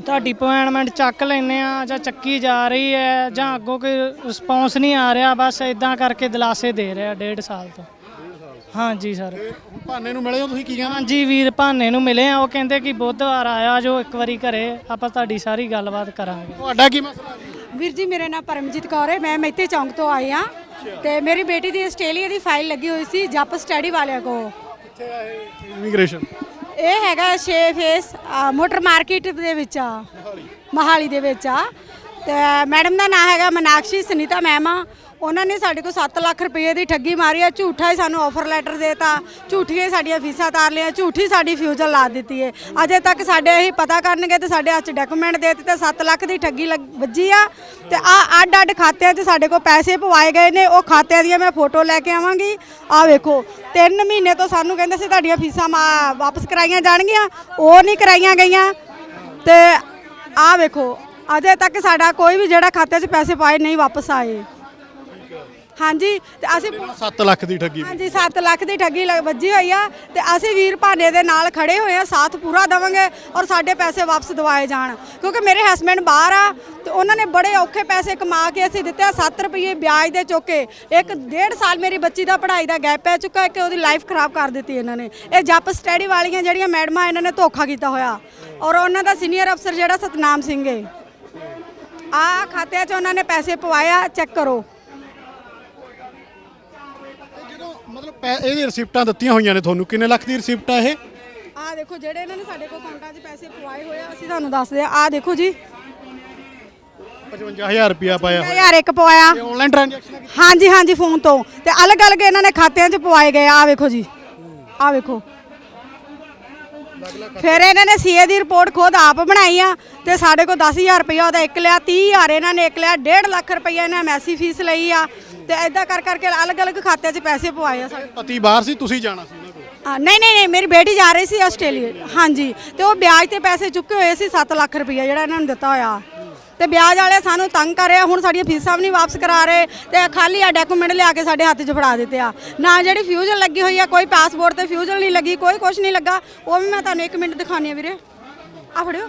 ਤੁਹਾਡੀ ਅਪਾਇੰਟਮੈਂਟ ਚੱਕ ਲੈਨੇ ਆ ਜਾਂ ਚੱਕੀ ਜਾ ਰਹੀ ਹੈ ਜਾਂ ਅੱਗੋਂ ਕੋਈ ਰਿਸਪੌਂਸ ਨਹੀਂ ਆ ਰਿਹਾ ਬਸ ਇਦਾਂ ਕਰਕੇ ਦਿਲਾਸੇ ਦੇ ਰਿਹਾ ਡੇਢ ਸਾਲ ਤੋਂ। ਹਾਂਜੀ ਸਰ ਭਾਨੇ ਨੂੰ ਮਿਲੇ ਹੋ ਤੁਸੀਂ ਕੀ ਕਹਿਣਾ ਹਾਂਜੀ ਵੀਰ ਭਾਨੇ ਨੂੰ ਮਿਲੇ ਆ ਉਹ ਕਹਿੰਦੇ ਕਿ ਬੁੱਧਵਾਰ ਆਇਆ ਜੋ ਇੱਕ ਵਾਰੀ ਘਰੇ ਆਪਾਂ ਤੁਹਾਡੀ ਸਾਰੀ ਗੱਲਬਾਤ ਕਰਾਂਗੇ। ਤੁਹਾਡਾ ਕੀ ਮਸਲਾ ਜੀ ਵੀਰ ਜੀ ਮੇਰਾ ਨਾਮ ਪਰਮਜੀਤ ਕੌਰ ਹੈ ਮੈਂ ਮੈਤੇ ਚੌਂਕ ਤੋਂ ਆਈ ਹਾਂ। ਤੇ ਮੇਰੀ ਬੇਟੀ ਦੀ ਆਸਟ੍ਰੇਲੀਆ ਦੀ ਫਾਈਲ ਲੱਗੀ ਹੋਈ ਸੀ ਜੱਪ ਸਟੱਡੀ ਵਾਲਿਆਂ ਕੋ ਕਿੱਥੇ ਆ ਇਹ ਇਮੀਗ੍ਰੇਸ਼ਨ ਇਹ ਹੈਗਾ ਛੇ ਫੇਸ ਮੋਟਰ ਮਾਰਕੀਟ ਦੇ ਵਿੱਚ ਆ, ਮਹਾਲੀ ਦੇ ਵਿੱਚ ਆ। ਤੇ ਮੈਡਮ ਦਾ ਨਾਮ ਹੈਗਾ ਮਨਾਕਸ਼ੀ ਸੁਨੀਤਾ ਮੈਮ ਆ। ਉਹਨਾਂ ਨੇ ਸਾਡੇ ਕੋਲ 7 ਲੱਖ ਰੁਪਏ ਦੀ ਠੱਗੀ ਮਾਰੀ ਆ, ਝੂਠਾ ਹੀ ਸਾਨੂੰ ਆਫਰ ਲੈਟਰ ਦੇਤਾ, ਝੂਠੀਆਂ ਹੀ ਸਾਡੀਆਂ ਫੀਸਾਂ ਤਾਰ ਲਿਆ ਝੂਠੀ ਸਾਡੀ ਫਿਊਜ਼ਲ ਲਾ ਦਿੱਤੀ ਏ। ਅਜੇ ਤੱਕ ਸਾਡੇ ਅਸੀਂ ਪਤਾ ਕਰਨਗੇ ਤੇ ਸਾਡੇ ਹੱਥ 'ਚ ਡਾਕੂਮੈਂਟ ਦੇ ਦਿੱਤੇ 7 ਲੱਖ ਦੀ ਠੱਗੀ ਲੱਗ- ਵੱਜੀ ਆ। ਤੇ ਆ ਅੱਡ ਅੱਡ ਖਾਤਿਆਂ 'ਚ ਸਾਡੇ ਕੋਲ ਪੈਸੇ ਪਵਾਏ ਗਏ ਨੇ, ਉਹ ਖਾਤਿਆਂ ਦੀਆਂ ਮੈਂ ਫੋਟੋ ਲੈ ਕੇ ਆਵਾਂਗੀ। ਆ ਵੇਖੋ 3 ਮਹੀਨੇ ਤੋਂ ਸਾਨੂੰ ਕਹਿੰਦੇ ਸੀ ਤੁਹਾਡੀਆਂ ਫੀਸਾਂ ਮਾ- ਵਾਪਸ ਕਰਾਈਆਂ ਜਾਣਗੀਆਂ, ਉਹ ਨਹੀਂ ਕਰਾਈਆਂ ਗਈਆਂ। ਤੇ ਆ ਵੇਖੋ, ਅਜੇ ਤੱਕ ਸਾਡਾ ਕੋਈ ਵੀ ਜਿਹੜਾ ਖਾਤੇ 'ਚ ਪੈਸੇ ਪਾਏ ਨਹੀਂ ਵਾਪਸ ਆਏ। ਹਾਂਜੀ ਤੇ ਅਸੀਂ 7 ਲੱਖ ਦੀ ਠੱਗੀ ਹਾਂਜੀ 7 ਲੱਖ ਦੀ ਠੱਗੀ ਲੱਗ- ਵੱਜੀ ਹੋਈ ਆ ਤੇ ਅਸੀਂ ਵੀਰ ਭਾਨੇ ਦੇ ਨਾਲ ਖੜੇ ਹੋਏ ਆ ਸਾਥ ਪੂਰਾ ਦੇਵਾਂਗੇ ਔਰ ਸਾਡੇ ਪੈਸੇ ਵਾਪਸ ਦਿਵਾਏ ਜਾਣ। ਕਿਉਂਕਿ ਮੇਰੇ ਹਸਬੰਡ ਬਾਹਰ ਆ ਤੇ ਉਹਨਾਂ ਨੇ ਬੜੇ ਔਖੇ ਪੈਸੇ ਕਮਾ ਕੇ ਅਸੀਂ ਦਿੱਤੇ ਆ 7 ਰੁਪਏ ਵਿਆਜ ਦੇ ਚੁੱਕੇ। ਇੱਕ ਡੇਢ ਸਾਲ ਮੇਰੀ ਬੱਚੀ ਦਾ ਪੜ੍ਹਾਈ ਦਾ ਗੈਪ ਪੈ ਚੁੱਕਾ ਹੈ ਕਿ ਉਹਦੀ ਲਾਈਫ ਖਰਾਬ ਕਰ ਦਿੱਤੀ ਇਹਨਾਂ ਨੇ। ਇਹ ਜੱਪ ਸਟੱਡੀ ਵਾਲੀਆਂ ਜਿਹੜੀਆਂ ਮੈਡਮਾਂ ਇਹਨਾਂ ਨੇ ਧੋਖਾ ਕੀਤਾ ਹੋਇਆ। ਔਰ ਉਹਨਾਂ ਦਾ ਸੀਨੀਅਰ ਅਫਸਰ ਜਿਹੜਾ ਸਤਨਾਮ ਸਿੰਘ ਹੈ ਆ ਖਾਤਿਆਂ 'ਚ ਉਹਨਾਂ ਨੇ ਪੈਸੇ ਪਵਾਇਆ ਚੈੱਕ ਕਰੋ। ਮਤਲਬ ਪੈ- ਇਹਦੀ ਰਿਸਿਪਟਾਂ ਦਿੱਤੀਆਂ ਹੋਈਆਂ ਨੇ ਤੁਹਾਨੂੰ। ਕਿੰਨੇ ਲੱਖ ਦੀ ਰਿਸਿਪਟ ਆ ਇਹ? ਆ ਦੇਖੋ ਜਿਹੜੇ ਇਹਨਾਂ ਨੇ ਸਾਡੇ ਕੋਲ ਅਕਾਊਂਟਾਂ 'ਚ ਪੈਸੇ ਪਵਾਏ ਹੋਏ ਆ ਅਸੀਂ ਤੁਹਾਨੂੰ ਦੱਸਦੇ ਆ। ਆ ਦੇਖੋ ਜੀ। 55000 ਰੁਪਇਆ ਪਾਇਆ ਹੋਇਆ। ਹਜ਼ਾਰ ਇੱਕ ਪਵਾਇਆ। ਇਹ ਆਨਲਾਈਨ ਟ੍ਰਾਂਜੈਕਸ਼ਨ ਹਾਂਜੀ ਹਾਂਜੀ ਫੋਨ ਤੋਂ। ਤੇ ਅਲੱਗ-ਅਲੱਗ ਇਹਨਾਂ ਨੇ ਖਾਤਿਆਂ 'ਚ ਪਵਾਏ ਗਏ ਆ ਵੇਖੋ ਜੀ। ਆ ਵੇਖੋ। ਫਿਰ ਇਹਨਾਂ ਨੇ ਸੀਏ ਦੀ ਰਿਪੋਰਟ ਖੁਦ ਆਪ ਬਣਾਈ ਆ ਤੇ ਸਾਡੇ ਕੋਲ 10000 ਰੁਪਇਆ ਉਹਦਾ ਇੱਕ ਲਿਆ 30000 ਇਹਨਾਂ ਨੇ ਇੱਕ ਲਿਆ 1.5 ਲੱਖ ਰੁਪਇਆ ਇਹਨਾਂ ਐਮਐਸਸੀ ਫੀਸ ਲਈ ਆ। ਤੇ ਐਦਾਂ ਕਰ ਕਰਕੇ ਅਲੱਗ-ਅਲੱਗ ਖਾਤਿਆਂ 'ਚ ਪੈਸੇ ਪਵਾਏ ਆ ਸਾਡੇ। ਪਤੀ ਬਾਹਰ ਸੀ ਤੁਸੀਂ ਜਾਣਾ ਸੀ ਉਹਨਾਂ ਕੋਲ? ਹਾਂ, ਨਹੀਂ ਨਹੀਂ ਨਹੀਂ ਮੇਰੀ ਬੇਟੀ ਜਾ ਰਹੀ ਸੀ ਆਸਟ੍ਰੇਲੀਆ। ਹਾਂਜੀ ਤੇ ਉਹ ਵਿਆਜ ਤੇ ਪੈਸੇ ਚੁੱਕੇ ਹੋਏ ਸੀ 7 ਲੱਖ ਰੁਪਇਆ ਜਿਹੜਾ ਇਹਨਾਂ ਨੂੰ ਦਿੱਤਾ ਹੋਇਆ। ਤੇ ਵਿਆਜ ਵਾਲੇ ਸਾਨੂੰ ਤੰਗ ਕਰ ਰਿਹਾ ਹੁਣ ਸਾਡੀਆਂ ਫੀਸਾਂ ਵੀ ਨਹੀਂ ਵਾਪਸ ਕਰਾ ਰਹੇ ਤੇ ਖਾਲੀ ਆ ਡਾਕੂਮੈਂਟ ਲਿਆ ਕੇ ਸਾਡੇ ਹੱਥ 'ਚ ਫੜਾ ਦਿੱਤੇ ਆ। ਨਾ ਜਿਹੜੀ ਫਿਊਜ਼ਲ ਲੱਗੀ ਹੋਈ ਆ ਕੋਈ ਪਾਸਪੋਰਟ ਤੇ ਫਿਊਜ਼ਲ ਨਹੀਂ ਲੱਗੀ ਕੋਈ ਕੁਝ ਨਹੀਂ ਲੱਗਾ ਉਹ ਵੀ ਮੈਂ ਤੁਹਾਨੂੰ 1 ਮਿੰਟ ਦਿਖਾਣੀ ਆ ਵੀਰੇ। ਆ ਫੜਿਓ।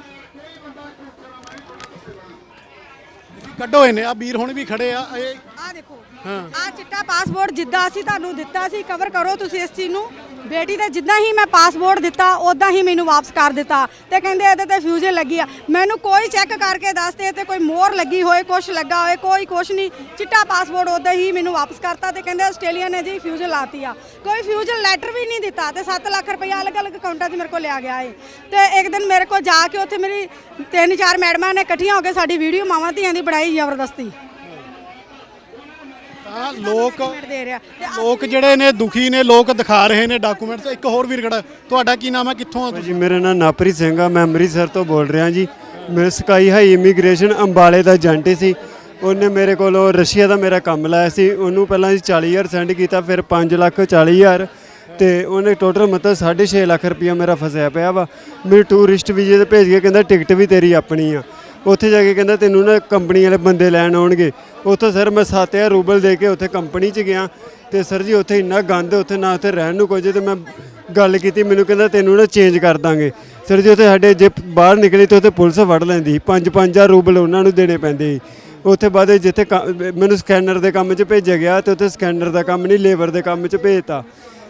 ਕੱਢੋ ਇਹਨੇ ਆ ਵੀਰ ਹੁਣ ਵੀ ਖੜੇ ਆ ਇਹ ਦੇਖੋ। ਆ ਚਿੱਟਾ ਪਾਸਪੋਰਟ ਜਿੱਦਾਂ ਅਸੀਂ ਤੁਹਾਨੂੰ ਦਿੱਤਾ ਸੀ ਕਵਰ ਕਰੋ ਤੁਸੀਂ ਇਸ ਚੀਜ਼ ਨੂੰ। ਬੇਟੀ ਦੇ ਜਿੱਦਾਂ ਹੀ ਮੈਂ ਪਾਸਪੋਰਟ ਦਿੱਤਾ ਉਦਾਂ ਹੀ ਮੈਨੂੰ ਵਾਪਸ ਕਰ ਦਿੱਤਾ। ਤੇ ਕਹਿੰਦੇ ਇਹਦੇ ਤੇ ਫਿਊਜ਼ਲ ਲੱਗੀ ਆ। ਮੈਨੂੰ ਕੋਈ ਚੈੱਕ ਕਰਕੇ ਦੱਸਦੇ ਤੇ ਕੋਈ ਮੋਹਰ ਲੱਗੀ ਹੋਏ ਕੁਝ ਲੱਗਾ ਹੋਏ ਕੋਈ ਕੁਝ ਨਹੀਂ। ਚਿੱਟਾ ਪਾਸਪੋਰਟ ਉਦਾਂ ਹੀ ਮੈਨੂੰ ਵਾਪਸ ਕਰਤਾ ਤੇ ਕਹਿੰਦੇ ਆਸਟ੍ਰੇਲੀਆ ਨੇ ਜੀ ਫਿਊਜ਼ਲ ਲਾਤੀ ਆ। ਕੋਈ ਫਿਊਜ਼ਲ ਲੈਟਰ ਵੀ ਨਹੀਂ ਦਿੱਤਾ ਤੇ 7 ਲੱਖ ਰੁਪਇਆ ਅਲੱਗ-ਅਲੱਗ ਅਕਾਊਂਟਾਂ 'ਚ ਮੇਰੇ ਕੋਲ ਲਿਆ ਗਿਆ ਏ। ਤੇ ਇੱਕ ਦਿਨ ਮੇਰੇ ਕੋਲ ਜਾ ਕੇ ਉੱਥੇ ਮੇਰੀ ਤਿੰਨ ਚਾਰ ਮੈਡਮਾਂ ਨੇ ਇਕੱਠੀਆਂ ਹੋ ਕੇ ਸਾਡੀ ਵੀਡੀਓ ਮਾਵਾਂ ਧੀਆਂ ਦੀ ਬਣਾਈ ਜ਼ਬਰਦਸਤੀ। ਲੋਕ ਮਿੰਟ ਦੇ ਰਿਹਾ। ਤੇ ਲੋਕ ਜਿਹੜੇ ਨੇ ਦੁਖੀ ਨੇ ਲੋਕ ਦਿਖਾ ਰਹੇ ਨੇ ਡਾਕੂਮੈਂਟਸ ਇੱਕ ਹੋਰ ਵੀਰ ਖੜਾ ਤੁਹਾਡਾ ਕੀ ਨਾਮ ਹੈ? ਕਿੱਥੋਂ ਆ ਤੁਸੀਂ? ਜੀ ਮੇਰਾ ਨਾਮ ਨਾਪਰੀ ਸਿੰਘ ਆ। ਮੈਂ ਅੰਮ੍ਰਿਤਸਰ ਤੋਂ ਬੋਲ ਰਿਹਾ ਜੀ। ਮੈਂ ਸਕਾਈ ਹਾਈ ਇਮੀਗ੍ਰੇਸ਼ਨ ਅੰਬਾਲੇ ਦਾ ਏਜੰਟ ਸੀ। ਉਹਨੇ ਮੇਰੇ ਕੋਲੋਂ ਰਸ਼ੀਆ ਦਾ ਮੇਰਾ ਕੰਮ ਲਾਇਆ ਸੀ। ਉਹਨੂੰ ਪਹਿਲਾਂ ਜੀ 40000 ਸੈਂਡ ਕੀਤਾ ਫਿਰ 5 ਲੱਖ 40000 ਤੇ ਉਹਨੇ ਟੋਟਲ ਮਤਲਬ 6.5 ਲੱਖ ਰੁਪਇਆ ਮੇਰਾ ਫਸਿਆ ਪਿਆ ਵਾ। ਮੇਰੇ ਟੂਰਿਸਟ ਵੀਜ਼ੇ ਤੇ ਭੇਜ ਕੇ ਕਹਿੰਦਾ ਟਿਕਟ ਵੀ ਤੇਰੀ ਆਪਣੀ ਆ। ਉੱਥੇ ਜਾ ਕੇ ਕਹਿੰਦਾ ਤੈਨੂੰ ਨਾ ਕੰਪਨੀ ਵਾਲੇ ਬੰਦੇ ਲੈਣ ਆਉਣਗੇ। ਉੱਥੇ ਸਰ ਮੈਂ 7000 ਰੂਬਲ ਦੇ ਕੇ ਉੱਥੇ ਕੰਪਨੀ 'ਚ ਗਿਆ ਤੇ ਸਰ ਜੀ ਉੱਥੇ ਇੰਨਾ ਗੰਦ ਉੱਥੇ ਨਾ ਉੱਥੇ ਰਹਿਣ ਨੂੰ ਕੁਝ ਤੇ ਮੈਂ ਗੱਲ ਕੀਤੀ, ਮੈਨੂੰ ਕਹਿੰਦਾ ਤੈਨੂੰ ਨਾ ਚੇਂਜ ਕਰ ਦਾਂਗੇ। ਸਰ ਜੀ ਉੱਥੇ ਸਾਡੇ ਜੇ ਬਾਹਰ ਨਿਕਲੀ ਤੇ ਉੱਥੇ ਪੁਲਿਸ ਫੜ ਲੈਂਦੀ 5-5000 ਰੂਬਲ ਉਹਨਾਂ ਨੂੰ ਦੇਣੇ ਪੈਂਦੇ ਸੀ। ਉੱਥੇ ਬਾਅਦ ਜਿੱਥੇ ਕ- ਮੈਨੂੰ ਸਕੈਨਰ ਦੇ ਕੰਮ 'ਚ ਭੇਜਿਆ ਗਿਆ ਤੇ ਉੱਥੇ ਸਕੈਨਰ ਦਾ ਕੰਮ ਨਹੀਂ, ਲੇਬਰ ਦੇ ਕੰਮ 'ਚ ਭੇਜਤਾ।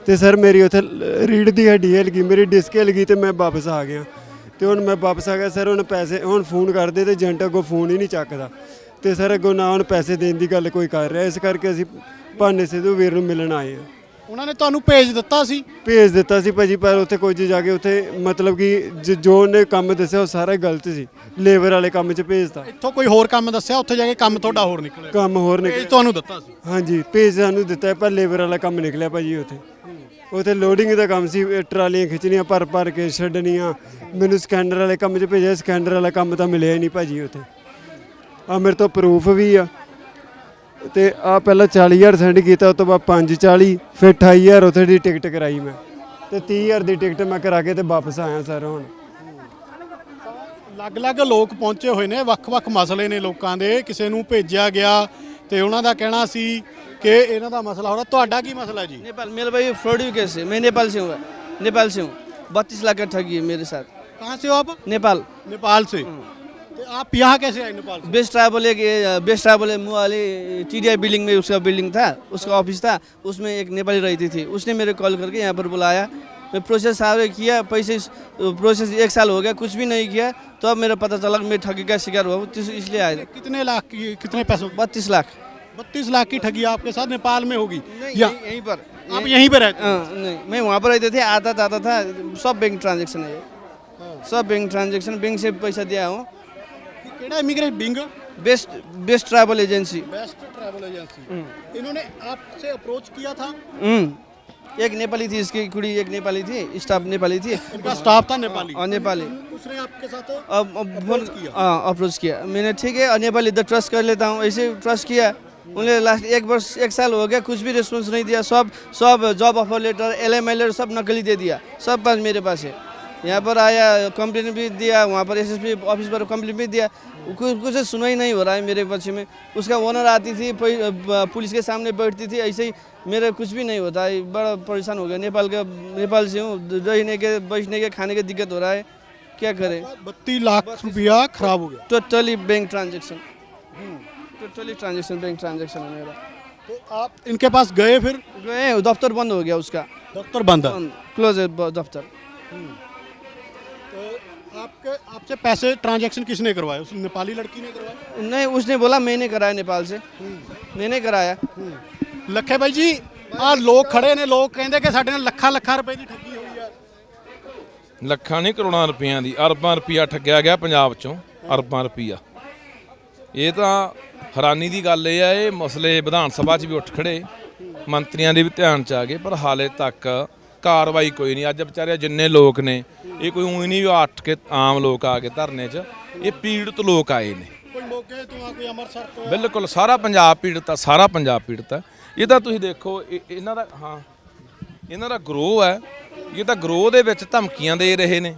ਤੇ ਸਰ ਮੇਰੀ ਉੱਥੇ ਰੀੜ ਦੀ ਹੱਡੀ ਹਿਲ ਗਈ, ਮੇਰੀ ਡਿਸਕ ਹਿੱਲ ਗਈ ਤੇ ਮੈਂ ਵਾਪਸ ਆ ਗਿਆ। ਤੇ ਹੁਣ ਮੈਂ ਵਾਪਸ ਆ ਗਿਆ ਸਰ ਹੁਣ ਪੈਸੇ ਹੁਣ ਫੋਨ ਕਰਦੇ ਤੇ ਏਜੰਟ ਅੱਗੋਂ ਫੋਨ ਹੀ ਨਹੀਂ ਚੱਕਦਾ। ਤੇ ਸਰ ਅੱਗੋਂ ਨਾ ਹੁਣ ਪੈਸੇ ਦੇਣ ਦੀ ਗੱਲ ਕੋਈ ਕਰ ਰਿਹਾ ਇਸ ਕਰਕੇ ਅਸੀਂ ਭਾਨੇ ਸਿੱਧੂ ਵੀਰ ਨੂੰ ਮਿਲਣ ਆਏ ਹਾਂ। ਉਹਨਾਂ ਨੇ ਤੁਹਾਨੂੰ ਭੇਜ ਦਿੱਤਾ ਸੀ? ਭੇਜ ਦਿੱਤਾ ਸੀ ਭਾਜੀ ਪਰ ਉੱਥੇ ਕੁਝ ਜਾ ਕੇ ਉੱਥੇ ਮਤਲਬ ਕਿ ਜ- ਜੋ ਉਹਨੇ ਕੰਮ ਦੱਸਿਆ ਉਹ ਸਾਰਾ ਗਲਤ ਸੀ। ਲੇਬਰ ਵਾਲੇ ਕੰਮ 'ਚ ਭੇਜਤਾ। ਇੱਥੋਂ ਕੋਈ ਹੋਰ ਕੰਮ ਦੱਸਿਆ? ਉੱਥੇ ਜਾ ਕੇ ਕੰਮ ਤੁਹਾਡਾ ਹੋਰ ਨਿਕਲਿਆ। ਕੰਮ ਹੋਰ ਭੇਜ ਨਿਕਲਿਆ ਤੁਹਾਨੂੰ ਦਿੱਤਾ ਸੀ? ਹਾਂਜੀ ਭੇਜ ਸਾਨੂੰ ਦਿੱਤਾ ਹੈ, ਪਰ ਲੇਬਰ ਵਾਲਾ ਕੰਮ ਨਿਕਲਿਆ ਭਾਜੀ ਉੱਥੇ। ਉੱਥੇ ਲੋਡਿੰਗ ਦਾ ਕੰਮ ਸੀ ਟਰਾਲੀਆਂ ਖਿੱਚਣੀਆਂ, ਭਰ ਭਰ ਕੇ ਛੱਡਣੀਆਂ। ਮੈਨੂੰ ਸਕੈਨਰ ਵਾਲੇ ਕੰਮ 'ਚ ਭੇਜਿਆ ਸਕੈਨਰ ਵਾਲਾ ਕੰਮ ਤਾਂ ਮਿਲਿਆ ਹੀ ਨਹੀਂ ਭਾਜੀ ਉੱਥੇ। ਆ ਮੇਰੇ ਤੋਂ ਪ੍ਰੂਫ ਵੀ ਆ। ਤੇ ਆ ਪਹਿਲਾਂ 40000 ਸੈਂਡ ਕੀਤਾ ਉਸ ਤੋਂ ਬਾਅਦ 540 ਫਿਰ 28000 ਉੱਥੇ ਦੀ ਟਿਕਟ ਕਰਾਈ ਮੈਂ। ਤੇ 30000 ਦੀ ਟਿਕਟ ਮੈਂ ਕਰਾ ਕੇ ਤੇ ਵਾਪਸ ਆਇਆ ਸਰ ਹੁਣ। ਅਲੱਗ-ਅਲੱਗ ਲੋਕ ਪਹੁੰਚੇ ਹੋਏ ਨੇ, ਵੱਖ-ਵੱਖ ਮਸਲੇ ਨੇ ਲੋਕਾਂ ਦੇ। ਕਿਸੇ ਨੂੰ ਭੇਜਿਆ ਗਿਆ ਤੇ ਉਹਨਾਂ ਦਾ ਕਹਿਣਾ ਸੀ ਕਿ ਇਹਨਾਂ ਦਾ ਮਸਲਾ ਹੋ ਰਿਹਾ ਤੁਹਾਡਾ ਕੀ ਮਸਲਾ ਜੀ नेपाल मेरा भाई फ्रॉड भी कैसे मैं नेपाल से हूँ नेपाल से हूँ बत्तीस लाख का ठगी है मेरे साथ कहाँ से हो आप नेपाल नेपाल से तो आप यहाँ कैसे आए नेपाल से बेस्ट ट्रैवल एक बेस्ट ट्रैवल वाले टी बिल्डिंग में उसका बिल्डिंग था उसका ऑफिस था उसमें एक नेपाली रहती थी उसने मेरे कॉल करके यहाँ पर बुलाया मैं प्रोसेस सारे किया पैसे प्रोसेस एक साल हो गया कुछ भी नहीं किया तो अब मेरा पता चला कि मैं ठगी का शिकार हुआ तो इसलिए आया। कितने लाख की कितने पैसों बत्तीस लाख। बत्तीस लाख की ठगी आपके साथ नेपाल में होगी? या यहीं पर। आप यहीं पे रहते हाँ, नहीं मैं वहाँ पर रहते थे आता जाता था सब बैंक ट्रांजेक्शन है सब बैंक ट्रांजेक्शन बैंक से पैसा दिया हूँ। केड़ा immigrate Bing best best travel agency best travel agency इन्होंने आपसे अप्रोच किया था? हम्म। एक नेपाली थी इसकी कुड़ी एक नेपाली थी स्टाफ नेपाली थी इनका स्टाफ था नेपाली और नेपाली उसने आपके साथ अब अब फोन हाँ अप्रोच किया मैंने ठीक है और नेपाली इधर ट्रस्ट कर लेता हूँ ऐसे ट्रस्ट किया उन्हें लास्ट एक वर्ष एक साल हो गया कुछ भी रिस्पॉन्स नहीं दिया सब सब job offer letter L M सब नकली दे दिया सब पास मेरे पास है यहाँ पर आया कंप्लेन भी दिया वहाँ पर एसएसपी ऑफ़िस पर कंप्लेन भी दिया। कुछ कुछ सुनाई नहीं हो रहा है मेरे पक्ष में। उसका ओनर आती थी पुलिस के सामने बैठती थी ऐसे ही मेरा कुछ भी नहीं होता है। बड़ा परेशान हो गया नेपाल का नेपाल से हूँ रहने के बैठने के खाने के दिक्कत हो रहा है। क्या करें? बत्तीस लाख रुपया खराब हो गया। Totally bank transaction totally transaction bank transaction है मेरा। तो आप इनके पास गए फिर? गए दफ्तर बंद हो गया उसका। दफ्तर बंद क्लोज है दफ्तर। तो आपके आपसे पैसे ट्रांजैक्शन किसने करवाए उस नेपाली लड़की ने करवाए नहीं उसने बोला मैंने कराया नेपाल से मैंने कराया ਲੱਖੇ ਬਾਈ ਜੀ ਆ ਲੋਕ ਖੜੇ ਨੇ ਲੋਕ ਕਹਿੰਦੇ ਕਿ ਸਾਡੇ ਨਾਲ ਲੱਖਾਂ ਲੱਖਾਂ ਰੁਪਏ ਦੀ ਠੱਗੀ ਹੋਈ ਆ ਲੱਖਾਂ ਨਹੀਂ ਕਰੋੜਾਂ ਰੁਪਈਆਂ ਦੀ ਅਰਬਾਂ ਰੁਪਈਆ ਠੱਗਿਆ ਗਿਆ ਪੰਜਾਬ ਚੋਂ ਅਰਬਾਂ ਰੁਪਈਆ ਇਹ ਤਾਂ ਹੈਰਾਨੀ ਦੀ ਗੱਲ ਇਹ ਆ ਇਹ ਮਸਲੇ ਵਿਧਾਨ ਸਭਾ 'ਚ ਵੀ ਉੱਠ ਖੜੇ ਮੰਤਰੀਆਂ ਦੇ ਵੀ ਧਿਆਨ 'ਚ ਆ ਗਏ ਪਰ ਹਾਲੇ ਤੱਕ ਕਾਰਵਾਈ ਕੋਈ ਨਹੀਂ ਅੱਜ ਵਿਚਾਰੇ ਜਿੰਨੇ ਲੋਕ ਨੇ ਇਹ ਕੋਈ ਉਹੀ ਨਹੀਂ ਵੀ ਅੱਠ ਕੇ ਆਮ ਲੋਕ ਆ ਕੇ ਧਰਨੇ 'ਚ ਇਹ ਪੀੜਤ ਲੋਕ ਆਏ ਨੇ। ਕੋਈ ਮੋਗੇ ਤੋਂ ਆ ਕੋਈ ਅੰਮ੍ਰਿਤਸਰ ਤੋਂ? ਬਿਲਕੁਲ ਸਾਰਾ ਪੰਜਾਬ ਪੀੜਤ ਆ ਸਾਰਾ ਪੰਜਾਬ ਪੀੜਤ ਆ। ਇਹ ਤਾਂ ਤੁਸੀਂ ਦੇਖੋ ਇਹ- ਇਹਨਾਂ ਦਾ ਹਾਂ ਇਹਨਾਂ ਦਾ ਗਰੋਹ ਹੈ ਇਹ ਤਾਂ ਗਰੋਹ ਦੇ ਵਿੱਚ ਧਮਕੀਆਂ ਦੇ ਰਹੇ ਨੇ।